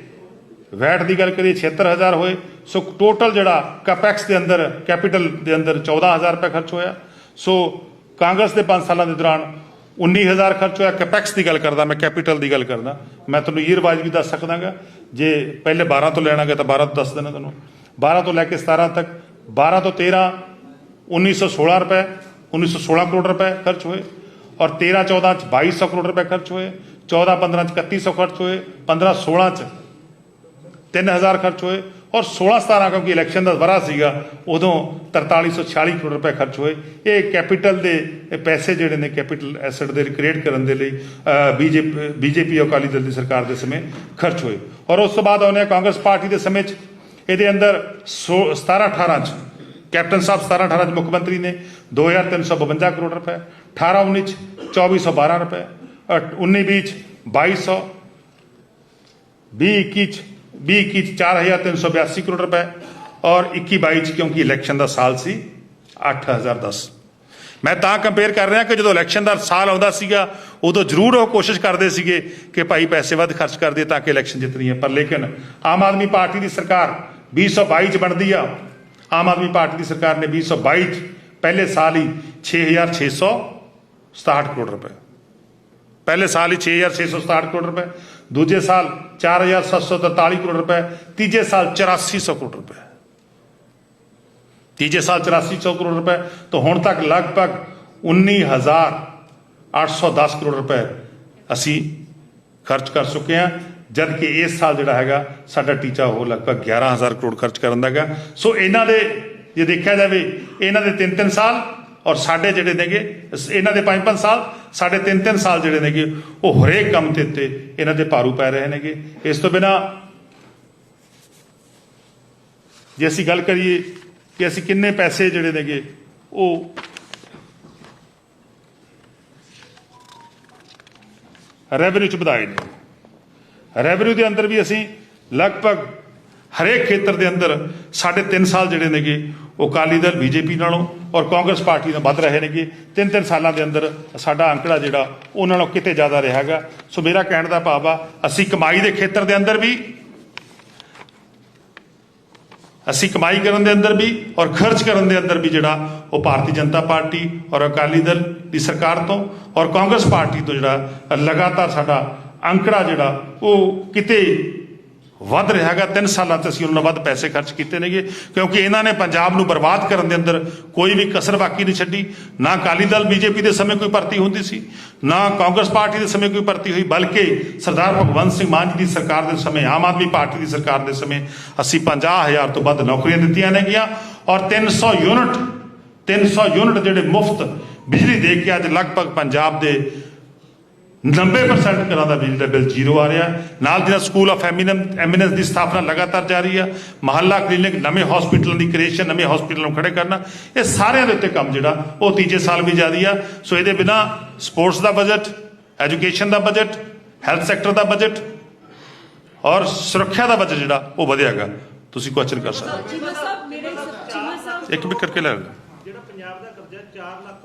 S1: ਵੈਟ ਦੀ ਗੱਲ ਕਰੀਏ 76000 ਹੋਏ। ਸੋ ਟੋਟਲ ਜਿਹੜਾ ਕੈਪੈਕਸ ਦੇ ਅੰਦਰ ਕੈਪੀਟਲ ਦੇ ਅੰਦਰ 14000 ਰੁਪਏ ਖਰਚ ਹੋਇਆ। ਸੋ ਕਾਂਗਰਸ ਦੇ 5 ਸਾਲਾਂ ਦੇ ਦੌਰਾਨ 19000 ਖਰਚ ਹੋਇਆ। ਕੈਪੈਕਸ ਦੀ ਗੱਲ ਕਰਦਾ, ਮੈਂ ਕੈਪੀਟਲ ਦੀ ਗੱਲ ਕਰਦਾ। ਮੈਂ ਤੁਹਾਨੂੰ ਈਅਰ ਵਾਈਜ਼ ਵੀ ਦੱਸ ਸਕਦਾਗਾ। ਜੇ ਪਹਿਲੇ 12 ਤੋਂ ਲੈਣਾਗਾ ਤਾਂ 12 ਤੋਂ ਦੱਸ ਦੇਣਾ ਤੁਹਾਨੂੰ। 12 ਤੋਂ ਲੈ ਕੇ 17 ਤੱਕ 12 ਤੋਂ 13 1916 ਰੁਪਏ 1916 ਕਰੋੜ ਰੁਪਏ ਖਰਚ ਹੋਏ। ਔਰ 13 14 ਚ 2200 ਕਰੋੜ ਰੁਪਏ ਖਰਚ ਹੋਏ। 14 15 ਚ 3100 ਖਰਚ ਹੋਏ। 15 16 ਚ 3000 ਖਰਚ ਹੋਏ ਔਰ 16 17 ਕਿਉਂਕਿ ਇਲੈਕਸ਼ਨ ਦਾ ਵਰਾ ਸੀਗਾ, ਉਦੋਂ 4346 ਕਰੋੜ ਰੁਪਏ ਖਰਚ ਹੋਏ। ਇਹ ਕੈਪੀਟਲ ਦੇ ਪੈਸੇ ਜਿਹੜੇ ਨੇ ਕੈਪੀਟਲ ਐਸੈਟ ਦੇ ਕ੍ਰੀਏਟ ਕਰਨ ਦੇ ਲਈ ਬੀਜੇਪੀ ਬੀਜੇਪੀ ਅਕਾਲੀ ਦਲ ਦੀ ਸਰਕਾਰ ਦੇ ਸਮੇਂ ਖਰਚ ਹੋਏ। ਔਰ ਉਸ ਤੋਂ ਬਾਅਦ ਆਉਂਦੇ ਹਾਂ ਕਾਂਗਰਸ ਪਾਰਟੀ ਦੇ ਸਮੇਂ 'ਚ। ਇਹਦੇ ਅੰਦਰ 17 18 ਚ ਕੈਪਟਨ ਸਾਹਿਬ 17 18 ਚ ਮੁੱਖ ਮੰਤਰੀ ਨੇ 2352 ਕਰੋੜ ਰੁਪਏ 18 19 ਚ 2412 ਰੁਪਏ 19 20 ਚ 2200 20 21 ਚ 20 21 ਚ 4382 ਕਰੋੜ ਰੁਪਏ ਔਰ 21 22 ਚ ਕਿਉਂਕਿ ਇਲੈਕਸ਼ਨ ਦਾ ਸਾਲ ਸੀ 8010 ਮੈਂ ਤਾਂ ਕੰਪੇਅਰ ਕਰ ਰਿਹਾ ਕਿ ਜਦੋਂ ਇਲੈਕਸ਼ਨ ਦਾ ਸਾਲ ਆਉਂਦਾ ਸੀਗਾ ਉਦੋਂ ਜ਼ਰੂਰ ਉਹ ਕੋਸ਼ਿਸ਼ ਕਰਦੇ ਸੀਗੇ ਕਿ ਭਾਈ ਪੈਸੇ ਵੱਧ ਖਰਚ ਕਰਦੇ ਤਾਂ ਕਿ ਇਲੈਕਸ਼ਨ ਜਿੱਤਣੀ ਹੈ ਪਰ ਲੇਕਿਨ ਆਮ ਆਦਮੀ ਪਾਰਟੀ ਦੀ ਸਰਕਾਰ 2022 ਚ ਬਣਦੀ ਆ ਆਮ ਆਦਮੀ ਪਾਰਟੀ ਦੀ ਸਰਕਾਰ ਨੇ 2022 ਚ ਪਹਿਲੇ ਸਾਲ ਹੀ 6667 ਕਰੋੜ ਰੁਪਏ ਪਹਿਲੇ ਸਾਲ ਹੀ 6667 ਕਰੋੜ ਰੁਪਏ ਦੂਜੇ ਸਾਲ 4743 ਕਰੋੜ ਰੁਪਏ, ਤੀਜੇ ਸਾਲ 8400 ਕਰੋੜ ਰੁਪਏ। ਤੀਜੇ ਸਾਲ 8400 ਕਰੋੜ ਰੁਪਏ, ਤਾਂ ਹੁਣ ਤੱਕ ਲਗਭਗ 19810 ਕਰੋੜ ਰੁਪਏ ਅਸੀਂ ਖਰਚ ਕਰ ਚੁੱਕੇ ਹਾਂ ਜਦ ਕਿ ਇਸ ਸਾਲ ਜਿਹੜਾ ਹੈਗਾ, ਸਾਡਾ ਟੀਚਾ ਉਹ ਲਗਭਗ 11000 ਕਰੋੜ ਖਰਚ ਕਰਨ ਦਾ ਹੈਗਾ। ਸੋ ਇਹਨਾਂ ਦੇ, ਜੇ ਦੇਖਿਆ ਜਾਵੇ, ਇਹਨਾਂ ਦੇ 3-3 ਸਾਲ ਔਰ ਸਾਡੇ ਜਿਹੜੇ ਨੇਗੇ ਇਹਨਾਂ ਦੇ 5-5 ਸਾਲ, ਸਾਡੇ 3-3 ਸਾਲ ਜਿਹੜੇ ਨੇਗੇ, ਉਹ ਹਰੇਕ ਕੰਮ ਤੇ ਉੱਤੇ ਇਹਨਾਂ ਦੇ ਭਾਰੂ ਪੈ ਰਹੇ ਨੇਗੇ। ਇਸ ਤੋਂ ਬਿਨਾ ਜੇ ਅਸੀਂ ਗੱਲ ਕਰੀਏ ਕਿ ਅਸੀਂ ਕਿੰਨੇ ਪੈਸੇ ਜਿਹੜੇ ਨੇਗੇ, ਉਹ ਰੈਵਨਿਊ ਚ ਵਧਾਏ ਨੇ। ਰੈਵਨਿਊ ਦੇ ਅੰਦਰ ਵੀ ਅਸੀਂ ਲਗਭਗ ਹਰੇਕ ਖੇਤਰ ਦੇ ਅੰਦਰ ਸਾਡੇ 3 ਸਾਲ ਜਿਹੜੇ ਨੇਗੇ ਉਹ ਅਕਾਲੀ ਦਲ, ਬੀਜੇਪੀ ਨਾਲੋਂ ਔਰ ਕਾਂਗਰਸ ਪਾਰਟੀ ਨਾਲ ਵੱਧ ਰਹੇ ਨੇਗੇ। ਤਿੰਨ ਤਿੰਨ ਸਾਲਾਂ ਦੇ ਅੰਦਰ ਸਾਡਾ ਅੰਕੜਾ ਜਿਹੜਾ ਉਹਨਾਂ ਨਾਲੋਂ ਕਿਤੇ ਜ਼ਿਆਦਾ ਰਿਹਾਗਾ ਸੋ ਮੇਰਾ ਕਹਿਣ ਦਾ ਭਾਵ ਆ, ਅਸੀਂ ਕਮਾਈ ਦੇ ਖੇਤਰ ਦੇ ਅੰਦਰ ਵੀ, ਅਸੀਂ ਕਮਾਈ ਕਰਨ ਦੇ ਅੰਦਰ ਵੀ ਔਰ ਖਰਚ ਕਰਨ ਦੇ ਅੰਦਰ ਵੀ ਜਿਹੜਾ, ਉਹ ਭਾਰਤੀ ਜਨਤਾ ਪਾਰਟੀ ਔਰ ਅਕਾਲੀ ਦਲ ਦੀ ਸਰਕਾਰ ਤੋਂ ਔਰ ਕਾਂਗਰਸ ਪਾਰਟੀ ਤੋਂ ਜਿਹੜਾ ਲਗਾਤਾਰ ਸਾਡਾ ਅੰਕੜਾ ਜਿਹੜਾ, ਉਹ ਕਿਤੇ ਵੱਧ ਰਿਹਾ ਹੈਗਾ। 3 ਸਾਲਾਂ ਤੇ ਅਸੀਂ ਉਹਨਾਂ ਨਾਲ ਵੱਧ ਪੈਸੇ ਖਰਚ ਕੀਤੇ ਨੇਗੇ, ਕਿਉਂਕਿ ਇਹਨਾਂ ਨੇ ਪੰਜਾਬ ਨੂੰ ਬਰਬਾਦ ਕਰਨ ਦੇ ਅੰਦਰ ਕੋਈ ਵੀ ਕਸਰ ਬਾਕੀ ਨਹੀਂ ਛੱਡੀ। ਨਾ ਅਕਾਲੀ ਦਲ ਬੀਜੇਪੀ ਦੇ ਸਮੇਂ ਕੋਈ ਭਰਤੀ ਹੁੰਦੀ ਸੀ, ਨਾ ਕਾਂਗਰਸ ਪਾਰਟੀ ਦੇ ਸਮੇਂ ਕੋਈ ਭਰਤੀ ਹੋਈ, ਬਲਕਿ ਸਰਦਾਰ ਭਗਵੰਤ ਸਿੰਘ ਮਾਨ ਜੀ ਦੀ ਸਰਕਾਰ ਦੇ ਸਮੇਂ, ਆਮ ਆਦਮੀ ਪਾਰਟੀ ਦੀ ਸਰਕਾਰ ਦੇ ਸਮੇਂ ਅਸੀਂ 50000 ਤੋਂ ਵੱਧ ਨੌਕਰੀਆਂ ਦਿੱਤੀਆਂ ਨੇਗੀਆਂ। ਔਰ 300 ਯੂਨਿਟ 300 ਯੂਨਿਟ ਜਿਹੜੇ ਮੁਫਤ ਬਿਜਲੀ ਦੇ ਕੇ ਅੱਜ ਲਗਭਗ ਪੰਜਾਬ ਦੇ 90% ਘਰਾਂ ਦਾ ਬਿਜਲੀ ਦਾ ਬਿੱਲ ਜ਼ੀਰੋ ਆ ਰਿਹਾ ਨਾਲ ਜਿਹੜਾ ਸਕੂਲ ਆਫ ਐਮਿਨੈਂਸ ਦੀ ਸਥਾਪਨਾ ਲਗਾਤਾਰ ਜਾਰੀ ਆ। ਮਹੱਲਾ ਕਲੀਨਿਕ ਨਵੇਂ ਹਸਪੀਟਲਾਂ ਦੀ ਕ੍ਰੀਏਸ਼ਨ ਨਵੇਂ ਹਸਪੀਟਲਾਂ ਨੂੰ ਖੜੇ ਕਰਨਾ ਇਹ ਸਾਰਿਆਂ ਦੇ ਉੱਤੇ ਕੰਮ ਜਿਹੜਾ ਉਹ ਤੀਜੇ ਸਾਲ ਵੀ ਜਾਰੀ ਆ। ਸੋ ਇਹਦੇ ਬਿਨਾ ਸਪੋਰਟਸ ਦਾ ਬਜਟ ਐਜੂਕੇਸ਼ਨ ਦਾ ਬਜਟ ਹੈਲਥ ਸੈਕਟਰ ਦਾ ਬਜਟ ਔਰ ਸੁਰੱਖਿਆ ਦਾ ਬਜਟ ਜਿਹੜਾ ਉਹ ਵਧਿਆਗਾ ਤੁਸੀਂ ਕੁਐਸਚਨ ਕਰ ਸਕਦੇ ਇੱਕ ਵੀ ਕਰਕੇ ਲੈ ਲਓ।
S2: ਜਿਹੜਾ ਪੰਜਾਬ ਦਾ ਕਰਜ਼ਾ 4 ਲੱਖ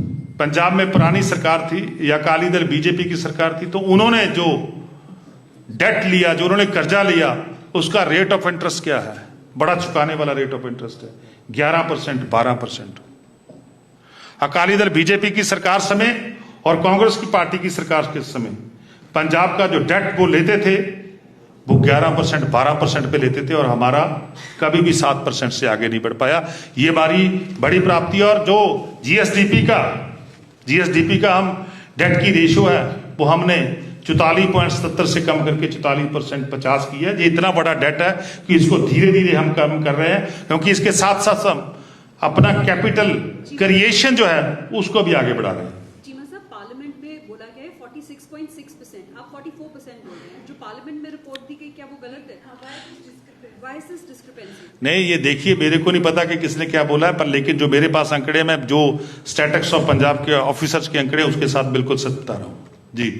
S1: पंजाब में पुरानी सरकार थी या अकाली दल बीजेपी की सरकार थी तो उन्होंने जो डेट लिया, जो उन्होंने कर्जा लिया, उसका रेट ऑफ़ इंटरेस्ट क्या है? बड़ा चुकाने वाला रेट ऑफ़ इंटरेस्ट है। ग्यारह परसेंट, बारह परसेंट। अकाली दल बीजेपी की सरकार समय और कांग्रेस की पार्टी की सरकार के समय। पंजाब का जो डेट वो लेते थे, वो 11 परसेंट, बारह परसेंट पे लेते थे और हमारा कभी भी सात परसेंट से आगे नहीं बढ़ पाया। ये हमारी बड़ी प्राप्ति और जो जीएसडीपी का जीएसडीपी का हम डेट की रेशो है वो हमने चौतालीस पॉइंट सत्तर से कम करके चौतालीस परसेंट पचास की है। ये इतना बड़ा डेट है कि इसको धीरे धीरे हम कम कर रहे हैं क्योंकि इसके साथ साथ हम अपना कैपिटल क्रिएशन जो है उसको भी आगे बढ़ा रहे हैं।
S3: चीमा साहब पार्लियामेंट में बोला गया है 46.6 परसेंट आप 44 परसेंट बोल रहे हैं। जो पार्लियामेंट में रिपोर्ट दी गई क्या वो गलत है? वाई इज दिस डिस्क्रिपेंसी
S1: नहीं ये देखिए मेरे को नहीं पता कि किसने क्या बोला है पर लेकिन जो मेरे पास अंकड़े में जो स्टैटिक्स ऑफ पंजाब के ऑफिसर्स के अंकड़े उसके साथ बिल्कुल सच बता रहा हूँ जी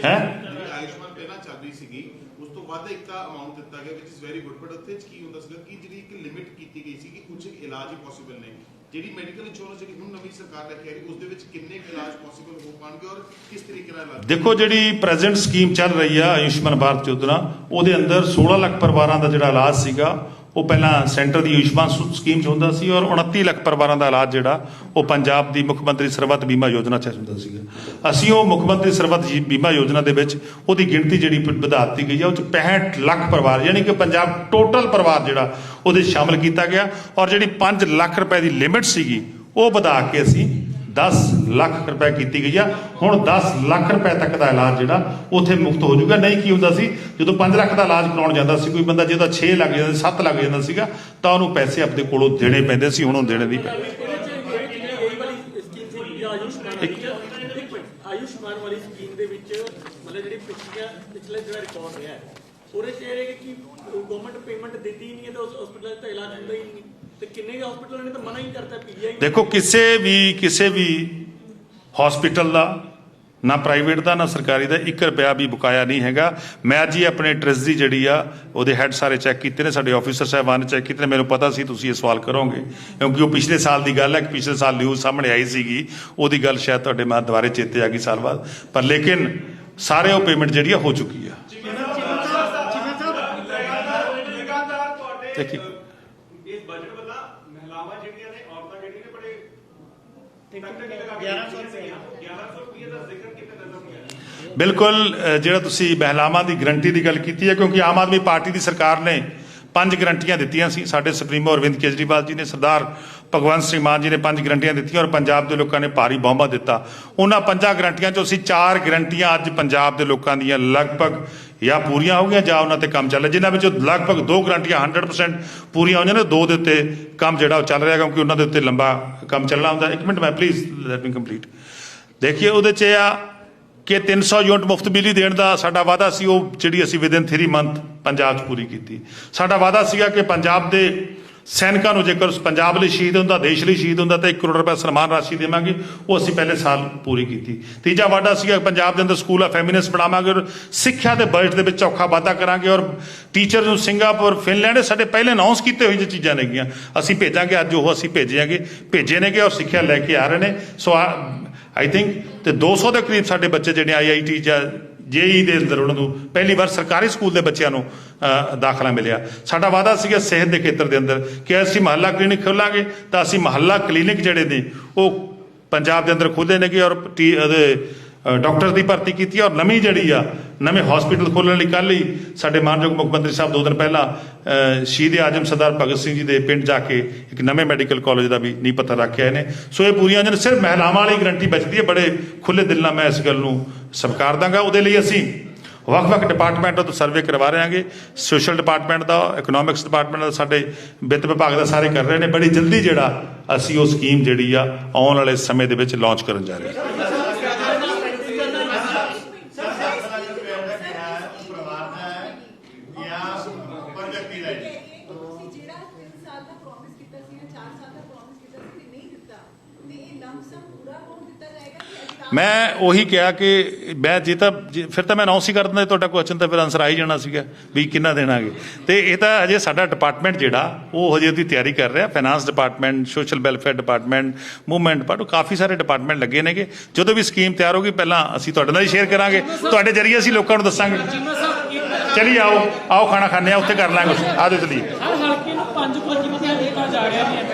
S1: ਹੈ
S4: ਜਿਹੜੀ ਆਯੁਸ਼ਮਾਨ ਪਹਿਲਾਂ ਚੱਲ ਰਹੀ ਸੀਗੀ ਉਸ ਤੋਂ ਵੱਧ ਇੱਕ ਤਾਂ ਅਮਾਉਂਟ ਦਿੱਤਾ ਗਿਆ ਵਿਚ ਇਜ਼ ਵੈਰੀ ਗੁੱਡ ਬਟ ਉੱਥੇ 'ਚ ਕੀ ਹੁੰਦਾ ਸੀਗਾ ਕਿ ਜਿਹੜੀ ਇੱਕ ਲਿਮਿਟ ਕੀਤੀ ਗਈ ਸੀ ਕਿ ਕੁਝ ਇਲਾਜ ਹੀ ਪੋਸੀਬਲ ਨੇ ਜਿਹੜੀ ਮੈਡੀਕਲ ਇੰਸ਼ੋਰੈਂਸ ਜਿਹੜੀ ਹੁਣ ਨਵੀਂ ਸਰਕਾਰ ਲੈ ਕੇ ਆ ਉਸ ਦੇ ਵਿੱਚ ਕਿੰਨੇ ਇਲਾਜ ਪੋਸੀਬਲ ਹੋ ਪਾਣਗੇ ਔਰ ਕਿਸ ਤਰੀਕੇ ਨਾਲ ਇਲਾਜ
S1: ਦੇਖੋ, ਜਿਹੜੀ ਪ੍ਰੈਜ਼ੈਂਟ ਸਕੀਮ ਚੱਲ ਰਹੀ ਆ ਆਯੁਸ਼ਮਾਨ ਭਾਰਤ ਯੋਜਨਾ, ਉਹਦੇ ਅੰਦਰ 16 ਲੱਖ ਪਰਿਵਾਰਾਂ ਦਾ ਜਿਹੜਾ ਇਲਾਜ ਸੀਗਾ ਉਹ ਪਹਿਲਾਂ ਸੈਂਟਰ ਦੀ ਆਯੁਸ਼ਮਾਨ ਸੁ- ਸਕੀਮ 'ਚ ਹੁੰਦਾ ਸੀ ਔਰ 29 ਲੱਖ ਪਰਿਵਾਰਾਂ ਦਾ ਇਲਾਜ ਜਿਹੜਾ, ਉਹ ਪੰਜਾਬ ਦੀ ਮੁੱਖ ਮੰਤਰੀ ਸਰਬੱਤ ਬੀਮਾ ਯੋਜਨਾ 'ਚ ਹੁੰਦਾ ਸੀਗਾ। ਅਸੀਂ ਉਹ ਮੁੱਖ ਮੰਤਰੀ ਸਰਬੱਤ ਜੀ- ਬੀਮਾ ਯੋਜਨਾ ਦੇ ਵਿੱਚ ਉਹਦੀ ਗਿਣਤੀ ਜਿਹੜੀ ਵਧਾ ਦਿੱਤੀ ਗਈ ਆ ਉਹ 'ਚ 65 ਲੱਖ ਪਰਿਵਾਰ, ਯਾਨੀ ਕਿ ਪੰਜਾਬ ਟੋਟਲ ਪਰਿਵਾਰ ਜਿਹੜਾ, ਉਹਦੇ 'ਚ ਸ਼ਾਮਲ ਕੀਤਾ ਗਿਆ ਔਰ ਜਿਹੜੀ 5 ਲੱਖ ਰੁਪਏ ਦੀ ਲਿਮਿਟ ਸੀਗੀ, ਉਹ ਵਧਾ ਕੇ ਅਸੀਂ 10 ਲੱਖ ਰੁਪਏ ਕੀਤੀ ਗਈ ਆ। ਹੁਣ 10 ਲੱਖ ਰੁਪਏ ਤੱਕ ਦਾ ਇਲਾਜ ਜਿਹੜਾ, ਉਥੇ ਮੁਫਤ ਹੋ ਜਾਊਗਾ। ਨਹੀਂ ਕੀ ਹੁੰਦਾ ਸੀ, ਜਦੋਂ 5 ਲੱਖ ਦਾ ਇਲਾਜ ਕਰਾਉਣ ਜਾਂਦਾ ਸੀ, ਕੋਈ ਬੰਦਾ ਜਿਹਦਾ 6 ਲੱਗ ਜਾਂਦਾ 7 ਲੱਗ ਜਾਂਦਾ ਸੀਗਾ, ਤਾਂ ਉਹਨੂੰ ਪੈਸੇ ਆਪਣੇ ਕੋਲੋਂ ਦੇਣੇ ਪੈਂਦੇ ਸੀ, ਹੁਣ ਉਹ ਦੇਣੇ ਨਹੀਂ ਪੈਂਦੇ।
S5: ਇਹਦੇ ਚ ਇਹ ਜਿਹੜੀ ਇਹ ਵਾਲੀ ਸਕੀਮ ਸੀ ਆਯੁਸ਼ਮਾਨ ਦੀ ਇੱਕ ਮਿੰਟ ਆਯੁਸ਼ਮਾਨ
S2: ਆਯੁਸ਼ਮਾਨ ਵਾਲੀ ਸਕੀਮ ਦੇ ਵਿੱਚ ਮਤਲਬ ਜਿਹੜੀ ਪਿਛਲੀਆਂ ਪਿਛਲੇ ਜਿਹੜਾ ਰਿਕਾਰਡ ਰਿਹਾ ਹੈ ਉਹਦੇ ਚ ਇਹ ਹੈ ਕਿ ਗਵਰਨਮੈਂਟ ਪੇਮੈਂਟ ਦਿੱਤੀ ਹੀ ਨਹੀਂ ਹੈ ਤਾਂ ਉਸ ਹਸਪੀਟਲ ਦਾ ਇਲਾਜ ਹੁੰਦਾ ਹੀ ਨਹੀਂ। ਤੇ ਕਿੰਨੇ ਹਸਪੀਟਲਾਂ ਨੇ ਤਾਂ ਮਨਾ ਹੀ ਕਰਤਾ ਪੀਜੀਆਈ
S1: ਦੇਖੋ ਕਿਸੇ ਵੀ ਕਿਸੇ ਵੀ ਹਸਪੀਟਲ ਦਾ ਨਾ ਪ੍ਰਾਈਵੇਟ ਦਾ ਨਾ ਸਰਕਾਰੀ ਦਾ 1 ਰੁਪਿਆ ਵੀ ਬਕਾਇਆ ਨਹੀਂ ਹੈਗਾ ਮੈਂ ਅੱਜ ਹੀ ਆਪਣੇ ਟ੍ਰੈਜਰੀ ਜਿਹੜੀ ਆ ਉਹਦੇ ਹੈੱਡ ਸਾਰੇ ਚੈੱਕ ਕੀਤੇ ਨੇ ਸਾਡੇ ਆਫੀਸਰ ਸਾਹਿਬਾਨ ਨੇ ਚੈੱਕ ਕੀਤੇ ਨੇ ਮੈਨੂੰ ਪਤਾ ਸੀ ਤੁਸੀਂ ਇਹ ਸਵਾਲ ਕਰੋਗੇ ਕਿਉਂਕਿ ਉਹ ਪਿਛਲੇ ਸਾਲ ਦੀ ਗੱਲ ਹੈ ਕਿ ਪਿਛਲੇ ਸਾਲ ਨਿਊਜ਼ ਸਾਹਮਣੇ ਆਈ ਸੀਗੀ ਉਹਦੀ ਗੱਲ ਸ਼ਾਇਦ ਤੁਹਾਡੇ ਮੈਂ ਦੁਬਾਰੇ ਚੇਤੇ ਆ ਗਈ ਸਾਲ ਬਾਅਦ ਪਰ ਲੇਕਿਨ ਸਾਰੇ ਉਹ ਪੇਮੈਂਟ ਜਿਹੜੀ ਆ ਹੋ ਚੁੱਕੀ ਆ
S5: ਲਗਾਤਾਰ ਤੁਹਾਡੇ
S1: ਦੇਖੀ।
S5: ਅਹ, ਇਸ ਬਜਟ ਵੱਲੋਂ ਮਹਿਲਾਵਾਂ ਜਿਹੜੀਆਂ ਨੇ ਔਰਤਾਂ ਜਿਹੜੀਆਂ ਨੇ ਬੜੇ ਟੱਕ ਲਗਾ ਕੇ 1100 ਰੁਪਏ 1100 ਰੁਪਏ ਦਾ ਜ਼ਿਕਰ ਕਿਤੇ ਨਜ਼ਰ ਨਹੀਂ ਆਇਆ
S1: ਬਿਲਕੁਲ ਜਿਹੜਾ ਤੁਸੀਂ ਮਹਿਲਾਵਾਂ ਦੀ ਗਰੰਟੀ ਦੀ ਗੱਲ ਕੀਤੀ ਹੈ, ਕਿਉਂਕਿ ਆਮ ਆਦਮੀ ਪਾਰਟੀ ਦੀ ਸਰਕਾਰ ਨੇ ਪੰਜ ਗਰੰਟੀਆਂ ਦਿੱਤੀਆਂ ਸੀ। ਸਾਡੇ ਸੁਪਰੀਮੋ ਅਰਵਿੰਦ ਕੇਜਰੀਵਾਲ ਜੀ ਨੇ, ਸਰਦਾਰ ਭਗਵੰਤ ਸਿੰਘ ਮਾਨ ਜੀ ਨੇ ਪੰਜ ਗਰੰਟੀਆਂ ਦਿੱਤੀਆਂ ਔਰ ਪੰਜਾਬ ਦੇ ਲੋਕਾਂ ਨੇ ਭਾਰੀ ਬਹੁਮਤ ਦਿੱਤਾ। ਉਹਨਾਂ ਪੰਜਾਂ ਗਰੰਟੀਆਂ ਚੋਂ ਅਸੀਂ ਚਾਰ ਗਰੰਟੀਆਂ ਅੱਜ ਪੰਜਾਬ ਦੇ ਲੋਕਾਂ ਦੀਆਂ, ਲਗਭਗ ਜਾਂ ਪੂਰੀਆਂ ਹੋ ਗਈਆਂ ਜਾਂ ਉਹਨਾਂ ਤੇ ਕੰਮ ਚੱਲ ਰਿਹਾ, ਜਿਨ੍ਹਾਂ ਵਿੱਚੋਂ ਲਗਭਗ ਦੋ ਗਰੰਟੀਆਂ 100% ਪੂਰੀਆਂ ਹੋਈਆਂ ਨੇ, ਦੋ ਦੇ ਉੱਤੇ ਕੰਮ ਜਿਹੜਾ ਉਹ ਚੱਲ ਰਿਹਾ, ਕਿਉਂਕਿ ਉਹਨਾਂ ਦੇ ਉੱਤੇ ਲੰਬਾ ਕੰਮ ਚੱਲਣਾ ਹੁੰਦਾ। ਇੱਕ ਮਿੰਟ ਮੈਂ ਪਲੀਜ਼ ਲੈਟ ਮੀ ਕੰਪਲੀਟ ਦੇਖੀਏ ਉਹਦੇ 'ਚ ਇਹ ਆ ਕਿ 300 ਯੂਨਿਟ ਮੁਫਤ ਬਿਜਲੀ ਦੇਣ ਦਾ ਸਾਡਾ ਵਾਅਦਾ ਸੀ, ਉਹ ਜਿਹੜੀ ਅਸੀਂ ਵਿਦਨ 3 ਮੰਥ ਪੰਜਾਬ 'ਚ ਪੂਰੀ ਕੀਤੀ। ਸਾਡਾ ਵਾਅਦਾ ਸੀਗਾ ਕਿ ਪੰਜਾਬ ਦੇ ਸੈਨਿਕਾਂ ਨੂੰ ਜੇਕਰ ਪੰਜਾਬ ਲਈ ਸ਼ਹੀਦ ਹੁੰਦਾ, ਦੇਸ਼ ਲਈ ਸ਼ਹੀਦ ਹੁੰਦਾ, ਤਾਂ 1 ਕਰੋੜ ਰੁਪਏ ਸਨਮਾਨ ਰਾਸ਼ੀ ਦੇਵਾਂਗੇ। ਉਹ ਅਸੀਂ ਪਹਿਲੇ ਸਾਲ ਪੂਰੀ ਕੀਤੀ। ਤੀਜਾ ਵਾਅਦਾ ਸੀਗਾ, ਪੰਜਾਬ ਦੇ ਅੰਦਰ ਸਕੂਲ ਆਫ ਫੈਮਿਨਿਸਟ ਬਣਾਵਾਂਗੇ ਔਰ ਸਿੱਖਿਆ ਦੇ ਬਜਟ ਦੇ ਵਿੱਚ ਚੌਖਾ ਵਾਧਾ ਕਰਾਂਗੇ ਔਰ ਟੀਚਰ ਨੂੰ ਸਿੰਗਾਪੁਰ ਫਿਨਲੈਂਡ ਸਾਡੇ ਪਹਿਲੇ ਅਨਾਉਂਸ ਕੀਤੇ ਹੋਏ ਚੀਜ਼ਾਂ ਨੇਗੀਆਂ ਅਸੀਂ ਭੇਜਾਂਗੇ, ਅੱਜ ਉਹ ਅਸੀਂ ਭੇਜਾਂਗੇ। ਭੇਜੇ ਨੇਗੇ ਔਰ ਸਿੱਖਿਆ ਲੈ ਕੇ ਆ ਰਹੇ ਨੇ। ਸੋ ਆਈ ਥਿੰਕ ਤੇ 200 ਦੇ ਕਰੀਬ ਸਾਡੇ ਬੱਚੇ ਜਿਹੜੇ ਆਈਆਈਟੀ ਜਾਂ ਜੇਈ ਦੇ ਅੰਦਰ ਉਹਨਾਂ ਨੂੰ ਪਹਿਲੀ ਵਾਰ ਸਰਕਾਰੀ ਸਕੂਲ ਦੇ ਬੱਚਿਆਂ ਨੂੰ ਦਾਖਲਾ ਮਿਲਿਆ। ਸਾਡਾ ਵਾਅਦਾ ਸੀਗਾ ਸਿਹਤ ਦੇ ਖੇਤਰ ਦੇ ਅੰਦਰ ਕਿ ਅਸੀਂ ਮਹੱਲਾ ਕਲੀਨਿਕ ਖੋਲਾਂਗੇ ਤਾਂ ਅਸੀਂ ਮਹੱਲਾ ਕਲੀਨਿਕ ਜਿਹੜੇ ਨੇ ਉਹ ਪੰਜਾਬ ਦੇ ਅੰਦਰ ਖੋਲ੍ਹੇ ਨੇਗੇ ਔਰ ਟੀ- ਉਹਦੇ ਡਾਕਟਰ ਦੀ ਭਰਤੀ ਕੀਤੀ ਔਰ ਨਵੀਂ ਜਿਹੜੀ ਆ, ਨਵੇਂ ਹਸਪੀਟਲ ਖੋਲ੍ਹਣ ਲਈ ਕੱਲ੍ਹ ਹੀ ਸਾਡੇ ਮਾਨਯੋਗ ਮੁੱਖ ਮੰਤਰੀ ਸਾਹਿਬ ਦੋ ਦਿਨ ਪਹਿਲਾਂ ਸ਼ਹੀਦ ਆਜਮ ਸਰਦਾਰ ਭਗਤ ਸਿੰਘ ਜੀ ਦੇ ਪਿੰਡ ਜਾ ਕੇ ਇੱਕ ਨਵੇਂ ਮੈਡੀਕਲ ਕਾਲਜ ਦਾ ਵੀ ਨੀਂਹ ਪੱਥਰ ਰੱਖਿਆ ਨੇ। ਸੋ ਇਹ ਪੂਰੀਆਂ ਜਨ ਸਿਰਫ ਮਹਿਲਾਵਾਂ ਵਾਲੀ ਗਰੰਟੀ ਬਚਦੀ ਹੈ, ਬੜੇ ਖੁੱਲੇ ਦਿਲ ਨਾਲ ਮੈਂ ਇਸ ਗੱਲ ਨੂੰ ਸਵੀਕਾਰ ਦਾਂਗਾ। ਉਹਦੇ ਲਈ ਅਸੀਂ ਵੱਖ-ਵੱਖ ਡਿਪਾਰਟਮੈਂਟਾਂ ਤੋਂ ਸਰਵੇ ਕਰਵਾ ਰਹੇ ਹਾਂਗੇ। ਸੋਸ਼ਲ ਡਿਪਾਰਟਮੈਂਟ ਦਾ ਇਕਨੋਮਿਕਸ ਡਿਪਾਰਟਮੈਂਟ ਦਾ, ਸਾਡੇ ਵਿੱਤ ਵਿਭਾਗ ਦਾ ਸਾਰੇ ਕਰ ਰਹੇ ਨੇ। ਬੜੀ ਜਲਦੀ ਜਿਹੜਾ ਅਸੀਂ ਉਹ ਸਕੀਮ ਜਿਹੜੀ ਆ, ਆਉਣ ਵਾਲੇ ਸਮੇਂ ਦੇ ਵਿੱਚ ਲਾਂਚ ਕਰਨ ਜਾ ਰਹੇ ਹਾਂ
S6: ਤੁਸੀਂ ਜਿਹੜਾ 3 ਸਾਲ ਦਾ ਪ੍ਰੋਮਿਸ ਕੀਤਾ ਸੀ ਜਾਂ 4 ਸਾਲ ਦਾ ਪ੍ਰੋਮਿਸ ਕੀਤਾ ਸੀ ਤੇ ਨਹੀਂ ਦਿੱਤਾ ਤੇ ਇਹ ਲੰਮਸਮ ਪੂਰਾ ਹੋਣ ਦਿੱਤਾ ਜਾਏਗਾ ਕਿ ਅਜਿਹਾ
S1: ਮੈਂ ਉਹੀ ਕਿਹਾ ਕਿ ਮੈਂ ਜੇ ਤਾਂ, ਜੇ- ਫਿਰ ਤਾਂ ਮੈਂ ਅਨਾਉਂਸ ਹੀ ਕਰ ਦਿੰਦਾ ਤੁਹਾਡਾ ਕੁਐਸਚਨ ਤਾਂ ਫਿਰ ਆਨਸਰ ਆ ਹੀ ਜਾਣਾ ਸੀਗਾ ਵੀ ਕਿੰਨਾ ਦੇਣਾਗੇ। ਤੇ ਇਹ ਤਾਂ ਹਜੇ ਸਾਡਾ ਡਿਪਾਰਟਮੈਂਟ ਜਿਹੜਾ, ਉਹ ਹਜੇ ਉਹਦੀ ਤਿਆਰੀ ਕਰ ਰਿਹਾ finance department social welfare department movement department ਕਾਫੀ ਸਾਰੇ ਡਿਪਾਰਟਮੈਂਟ ਲੱਗੇ ਨੇਗੇ। ਜਦੋਂ ਵੀ ਸਕੀਮ ਤਿਆਰ ਹੋਗੀ ਪਹਿਲਾਂ ਅਸੀਂ ਤੁਹਾਡੇ ਨਾਲ ਹੀ ਸ਼ੇਅਰ ਕਰਾਂਗੇ। ਤੁਹਾਡੇ ਜਰੀਏ ਅਸੀਂ ਲੋਕਾਂ ਨੂੰ ਦੱਸਾਂਗੇ। ਚਲੀ ਆਓ ਆਓ ਖਾਣਾ ਖਾਣੇ ਆ, ਉੱਥੇ ਕਰ ਲਾਂਗੇ। ਆ ਜਾਓ, ਚਲੀਏ।
S7: ਹਰ ਹਲਕੇ ਨੂੰ ਪੰਜ ਪੰਜ ਮਤੇ ਦਿੱਤਾ ਜਾ ਰਿਹਾ ਨੇ